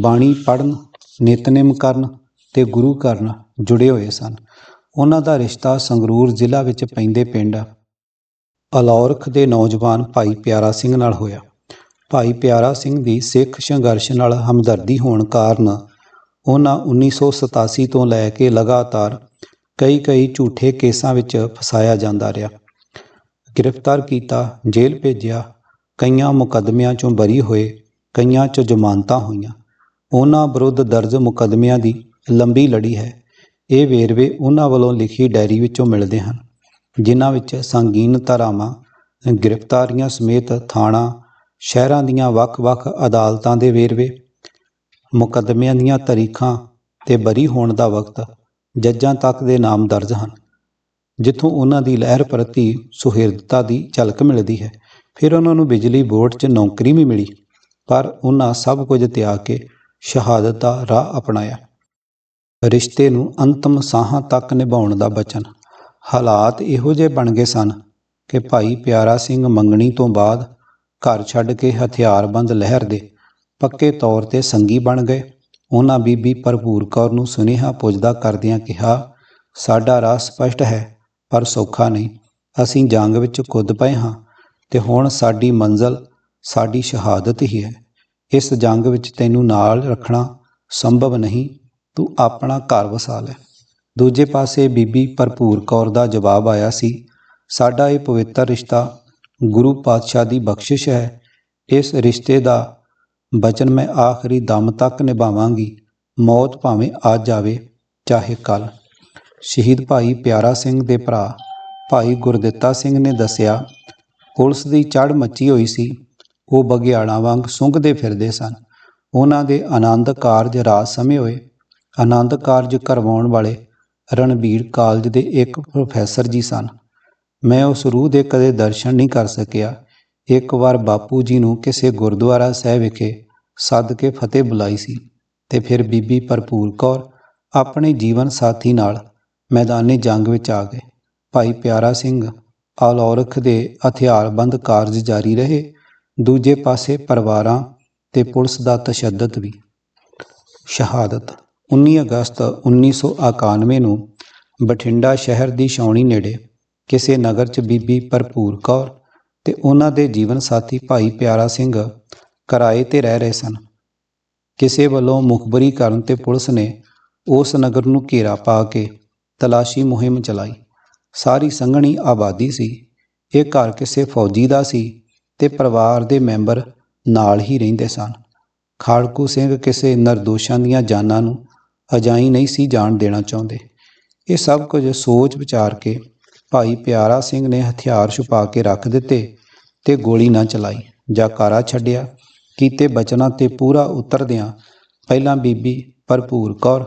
ਬਾਣੀ ਪੜ੍ਹਨ, ਨਿਤਨੇਮ ਕਰਨ ਤੇ ਗੁਰੂ ਕਰਨ ਜੁੜੇ ਹੋਏ ਸਨ। ਉਹਨਾਂ ਦਾ ਰਿਸ਼ਤਾ ਸੰਗਰੂਰ ਜ਼ਿਲ੍ਹਾ ਵਿੱਚ ਪੈਂਦੇ ਪਿੰਡ ਅਲੌਰਖ ਦੇ ਨੌਜਵਾਨ ਭਾਈ ਪਿਆਰਾ ਸਿੰਘ ਨਾਲ ਹੋਇਆ। ਭਾਈ ਪਿਆਰਾ ਸਿੰਘ ਦੀ ਸਿੱਖ ਸੰਘਰਸ਼ ਨਾਲ ਹਮਦਰਦੀ ਹੋਣ ਕਾਰਨ ਉਹਨਾਂ 1987 ਤੋਂ ਲੈ ਕੇ ਲਗਾਤਾਰ ਕਈ ਕਈ ਝੂਠੇ ਕੇਸਾਂ ਵਿੱਚ ਫਸਾਇਆ ਜਾਂਦਾ ਰਿਹਾ। ਗ੍ਰਿਫਤਾਰ ਕੀਤਾ, ਜੇਲ੍ਹ ਭੇਜਿਆ, ਕਈਆਂ ਮੁਕੱਦਮਿਆਂ 'ਚੋਂ ਬਰੀ ਹੋਏ, ਕਈਆਂ 'ਚ ਜ਼ਮਾਨਤਾਂ ਹੋਈਆਂ। ਉਹਨਾਂ ਵਿਰੁੱਧ ਦਰਜ ਮੁਕੱਦਮਿਆਂ ਦੀ ਲੰਬੀ ਲੜੀ ਹੈ। ਇਹ ਵੇਰਵੇ ਉਹਨਾਂ ਵੱਲੋਂ ਲਿਖੀ ਡਾਇਰੀ ਵਿੱਚੋਂ ਮਿਲਦੇ ਹਨ, ਜਿਨ੍ਹਾਂ ਵਿੱਚ ਸੰਗੀਨ ਧਾਰਾਵਾਂ, ਗ੍ਰਿਫਤਾਰੀਆਂ ਸਮੇਤ ਥਾਣਾ, ਸ਼ਹਿਰਾਂ ਦੀਆਂ ਵੱਖ-ਵੱਖ ਅਦਾਲਤਾਂ ਦੇ ਵੇਰਵੇ, ਮੁਕੱਦਮਿਆਂ ਦੀਆਂ ਤਾਰੀਖਾਂ ਤੇ ਬਰੀ ਹੋਣ ਦਾ ਵਕਤ ਜੱਜਾਂ ਤੱਕ ਦੇ ਨਾਮ ਦਰਜ ਹਨ। ਜਿੱਥੋਂ ਉਹਨਾਂ ਦੀ ਲਹਿਰ ਪ੍ਰਤੀ ਸੁਹਿਰਦਤਾ ਦੀ ਝਲਕ ਮਿਲਦੀ ਹੈ, ਫਿਰ ਉਹਨਾਂ ਨੂੰ ਬਿਜਲੀ ਬੋਰਡ 'ਚ ਨੌਕਰੀ ਵੀ ਮਿਲੀ, ਪਰ ਉਹਨਾਂ ਸਭ ਕੁਝ ਤਿਆਗ ਕੇ ਸ਼ਹਾਦਤ ਦਾ ਰਾਹ ਅਪਣਾਇਆ। ਰਿਸ਼ਤੇ ਨੂੰ ਅੰਤਮ ਸਾਹਾਂ ਤੱਕ ਨਿਭਾਉਣ ਦਾ ਬਚਨ। ਹਾਲਾਤ ਇਹੋ ਜਿਹੇ ਬਣ ਗਏ ਸਨ ਕਿ ਭਾਈ ਪਿਆਰਾ ਸਿੰਘ ਮੰਗਣੀ ਤੋਂ ਬਾਅਦ ਘਰ ਛੱਡ ਕੇ ਹਥਿਆਰਬੰਦ ਲਹਿਰ ਦੇ ਪੱਕੇ ਤੌਰ ਤੇ ਸੰਗੀ ਬਣ ਗਏ। ਉਹਨਾਂ ਬੀਬੀ ਭਰਪੂਰ ਕੌਰ ਨੂੰ ਸੁਨੇਹਾ ਪੁੱਜਦਾ ਕਰਦਿਆਂ ਕਿਹਾ, ਸਾਡਾ ਰਾਹ ਸਪਸ਼ਟ ਹੈ, ਪਰ ਸੌਖਾ ਨਹੀਂ। ਅਸੀਂ ਜੰਗ ਵਿੱਚ ਕੁੱਦ ਪਏ ਹਾਂ ਤੇ ਹੁਣ ਸਾਡੀ ਮੰਜ਼ਲ, ਸਾਡੀ ਸ਼ਹਾਦਤ ਹੀ ਹੈ। ਇਸ ਜੰਗ ਵਿੱਚ ਤੈਨੂੰ ਨਾਲ ਰੱਖਣਾ ਸੰਭਵ ਨਹੀਂ। ਤੂੰ ਆਪਣਾ ਘਰ ਵਸਾ ਲੈ। ਦੂਜੇ ਪਾਸੇ ਬੀਬੀ ਭਰਪੂਰ ਕੌਰ ਦਾ ਜਵਾਬ ਆਇਆ ਸੀ, ਸਾਡਾ ਇਹ ਪਵਿੱਤਰ ਰਿਸ਼ਤਾ ਗੁਰੂ ਪਾਤਸ਼ਾਹ ਦੀ ਬਖਸ਼ਿਸ਼ ਹੈ। ਇਸ ਰਿਸ਼ਤੇ ਦਾ ਬਚਨ ਮੈਂ ਆਖਰੀ ਦਮ ਤੱਕ ਨਿਭਾਵਾਂਗੀ। ਮੌਤ ਭਾਵੇਂ ਅੱਜ ਆਵੇ ਚਾਹੇ ਕੱਲ ਸ਼ਹੀਦ ਭਾਈ ਪਿਆਰਾ ਸਿੰਘ ਦੇ ਭਰਾ ਭਾਈ ਗੁਰਦਿੱਤਾ ਸਿੰਘ ਨੇ ਦੱਸਿਆ, ਪੁਲਿਸ ਦੀ ਚੜ੍ਹ ਮੱਚੀ ਹੋਈ ਸੀ। ਉਹ ਬਗਿਆੜਾਂ ਵਾਂਗ ਸੁੰਘਦੇ ਫਿਰਦੇ ਸਨ। ਉਹਨਾਂ ਦੇ ਆਨੰਦ ਕਾਰਜ ਰਾਤ ਸਮੇਂ ਹੋਏ। ਆਨੰਦ ਕਾਰਜ ਕਰਵਾਉਣ ਵਾਲੇ ਰਣਬੀਰ ਕਾਲਜ ਦੇ ਇੱਕ ਪ੍ਰੋਫੈਸਰ ਜੀ ਸਨ। ਮੈਂ ਉਸ ਰੂਹ ਦੇ ਕਦੇ ਦਰਸ਼ਨ ਨਹੀਂ ਕਰ ਸਕਿਆ। ਇੱਕ ਵਾਰ ਬਾਪੂ ਜੀ ਨੂੰ ਕਿਸੇ ਗੁਰਦੁਆਰਾ ਸਾਹਿਬ ਵਿਖੇ ਸੱਦ ਕੇ ਫਤਿਹ ਬੁਲਾਈ ਸੀ ਤੇ ਫਿਰ ਬੀਬੀ ਭਰਪੂਰ ਕੌਰ ਆਪਣੇ ਜੀਵਨ ਸਾਥੀ ਨਾਲ ਮੈਦਾਨੇ ਜੰਗ ਵਿੱਚ ਆ ਗਏ। ਭਾਈ ਪਿਆਰਾ ਸਿੰਘ ਆਲੌਰਖ ਦੇ ਹਥਿਆਰਬੰਦ ਕਾਰਜ ਜਾਰੀ ਰਹੇ। ਦੂਜੇ ਪਾਸੇ ਪਰਿਵਾਰਾਂ ਤੇ ਪੁਲਿਸ ਦਾ ਤਸ਼ੱਦਦ ਵੀ। ਸ਼ਹਾਦਤ। 19 ਅਗਸਤ 1991 ਨੂੰ ਬਠਿੰਡਾ ਸ਼ਹਿਰ ਦੀ ਛਾਉਣੀ ਨੇੜੇ ਕਿਸੇ ਨਗਰ 'ਚ ਬੀਬੀ ਭਰਪੂਰ ਕੌਰ ਤੇ ਉਹਨਾਂ ਦੇ ਜੀਵਨ ਸਾਥੀ ਭਾਈ ਪਿਆਰਾ ਸਿੰਘ ਕਿਰਾਏ ਤੇ ਰਹਿ ਰਹੇ ਸਨ। ਕਿਸੇ ਵੱਲੋਂ ਮੁਖਬਰੀ ਕਰਨ ਤੇ ਪੁਲਿਸ ਨੇ ਉਸ ਨਗਰ ਨੂੰ ਘੇਰਾ ਪਾ ਕੇ ਤਲਾਸ਼ੀ ਮੁਹਿੰਮ ਚਲਾਈ। ਸਾਰੀ ਸੰਘਣੀ ਆਬਾਦੀ ਸੀ। ਇਹ ਘਰ ਕਿਸੇ ਫੌਜੀ ਦਾ ਸੀ ਤੇ ਪਰਿਵਾਰ ਦੇ ਮੈਂਬਰ ਨਾਲ ਹੀ ਰਹਿੰਦੇ ਸਨ। ਖਾੜਕੂ ਸਿੰਘ ਕਿਸੇ ਨਿਰਦੋਸ਼ਾਂ ਦੀਆਂ ਜਾਨਾਂ ਨੂੰ ਅਜਾਈ ਨਹੀਂ ਸੀ ਜਾਣ ਦੇਣਾ ਚਾਹੁੰਦੇ। ਇਹ ਸਭ ਕੁਝ ਸੋਚ ਵਿਚਾਰ ਕੇ ਭਾਈ ਪਿਆਰਾ ਸਿੰਘ ਨੇ ਹਥਿਆਰ ਛੁਪਾ ਕੇ ਰੱਖ ਦਿੱਤੇ ਤੇ ਗੋਲੀ ਨਾ ਚਲਾਈ। ਜਾਂ ਕਾਰਾ ਛੱਡਿਆ, ਕੀਤੇ ਬਚਨਾਂ ਤੇ ਪੂਰਾ ਉਤਰਦਿਆਂ ਪਹਿਲਾਂ ਬੀਬੀ ਭਰਪੂਰ ਕੌਰ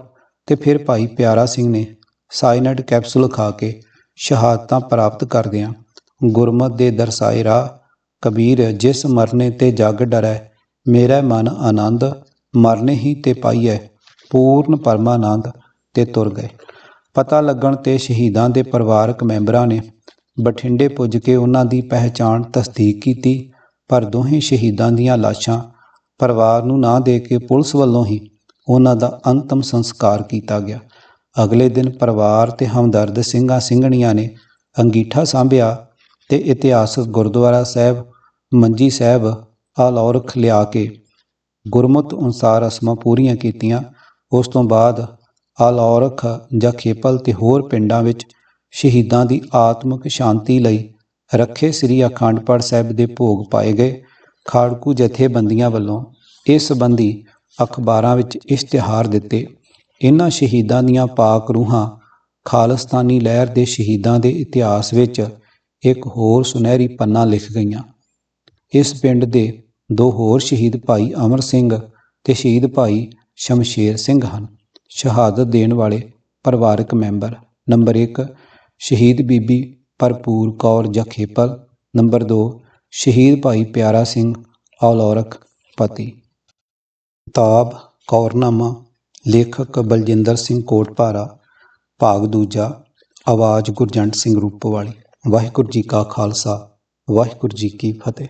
ਤੇ ਫਿਰ ਭਾਈ ਪਿਆਰਾ ਸਿੰਘ ਨੇ ਸਾਇਨਾਈਡ ਕੈਪਸੂਲ ਖਾ ਕੇ ਸ਼ਹਾਦਤਾਂ ਪ੍ਰਾਪਤ ਕਰਦਿਆਂ ਗੁਰਮਤ ਦੇ ਦਰਸਾਏ ਰਾਹ, ਕਬੀਰ ਜਿਸ ਮਰਨੇ ਤੇ ਜਗ ਡਰੈ, ਮੇਰਾ ਮਨ ਆਨੰਦ, ਮਰਨੇ ਹੀ ਤੇ ਪਾਈਐ। ਪੂਰਨ ਪਰਮਾਨੰਦ ਤੇ ਤੁਰ ਗਏ। ਪਤਾ ਲੱਗਣ ਤੇ ਸ਼ਹੀਦਾਂ ਦੇ ਪਰਿਵਾਰਕ ਮੈਂਬਰਾਂ ਨੇ ਬਠਿੰਡੇ ਪੁੱਜ ਕੇ ਉਹਨਾਂ ਦੀ ਪਹਿਚਾਣ ਤਸਦੀਕ ਕੀਤੀ, ਪਰ ਦੋਹੇ ਸ਼ਹੀਦਾਂ ਦੀਆਂ ਲਾਸ਼ਾਂ ਪਰਿਵਾਰ ਨੂੰ ਨਾ ਦੇ ਕੇ ਪੁਲਿਸ ਵੱਲੋਂ ਹੀ ਉਹਨਾਂ ਦਾ ਅੰਤਮ ਸੰਸਕਾਰ ਕੀਤਾ ਗਿਆ। ਅਗਲੇ ਦਿਨ ਪਰਿਵਾਰ ਤੇ ਹਮਦਰਦ ਸਿੰਘਾਂ ਸਿੰਘਣੀਆਂ ਨੇ ਅੰਗੀਠਾ ਸਾਂਭਿਆ ਤੇ ਇਤਿਹਾਸਕ ਗੁਰਦੁਆਰਾ ਸਾਹਿਬ, ਮੰਜੀ ਸਾਹਿਬ ਆਲੌਰਖ ਲਿਆ ਕੇ ਗੁਰਮਤ ਅਨੁਸਾਰ ਰਸਮਾਂ ਪੂਰੀਆਂ ਕੀਤੀਆਂ। ਉਸ ਤੋਂ ਬਾਅਦ ਅਲੌਰਖ ਖੇਪਲ ਤੇ ਹੋਰ ਪਿੰਡਾਂ ਵਿੱਚ ਸ਼ਹੀਦਾਂ ਦੀ ਆਤਮਿਕ ਸ਼ਾਂਤੀ ਲਈ ਰੱਖੇ ਸ੍ਰੀ ਅਖੰਡ ਪਾਠ ਸਾਹਿਬ ਦੇ ਭੋਗ ਪਾਏ ਗਏ। ਖਾੜਕੂ ਜਥੇਬੰਦੀਆਂ ਵੱਲੋਂ ਇਸ ਸੰਬੰਧੀ ਅਖਬਾਰਾਂ ਵਿੱਚ ਇਸ਼ਤਿਹਾਰ ਦਿੱਤੇ। ਇਹਨਾਂ ਸ਼ਹੀਦਾਂ ਦੀਆਂ ਪਾਕ ਰੂਹਾਂ ਖਾਲਿਸਤਾਨੀ ਲਹਿਰ ਦੇ ਸ਼ਹੀਦਾਂ ਦੇ ਇਤਿਹਾਸ ਵਿੱਚ ਇੱਕ ਹੋਰ ਸੁਨਹਿਰੀ ਪੰਨਾ ਲਿਖ ਗਈਆਂ। ਇਸ ਪਿੰਡ ਦੇ ਦੋ ਹੋਰ ਸ਼ਹੀਦ ਭਾਈ ਅਮਰ ਸਿੰਘ ਤੇ ਸ਼ਹੀਦ ਭਾਈ ਸ਼ਮਸ਼ੇਰ ਸਿੰਘ ਹਨ। ਸ਼ਹਾਦਤ ਦੇਣ ਵਾਲੇ ਪਰਿਵਾਰਕ ਮੈਂਬਰ ਨੰਬਰ 1 ਸ਼ਹੀਦ ਬੀਬੀ ਭਰਪੂਰ ਕੌਰ ਜਖੇਪਲ। ਨੰਬਰ 2 ਸ਼ਹੀਦ ਭਾਈ ਪਿਆਰਾ ਸਿੰਘ ਔਲੌਰਕ ਪਤੀ। ਕਿਤਾਬ, ਕੌਰਨਾਮਾ, ਲੇਖਕ ਬਲਜਿੰਦਰ ਸਿੰਘ ਕੋਟਪਾਰਾ ਭਾਗ ਦੂਜਾ, ਆਵਾਜ਼ ਗੁਰਜੰਟ ਸਿੰਘ ਰੂਪੋਵਾਲੀ। ਵਾਹਿਗੁਰੂ ਜੀ ਕਾ ਖਾਲਸਾ, ਵਾਹਿਗੁਰੂ ਜੀ ਕੀ ਫਤਿਹ।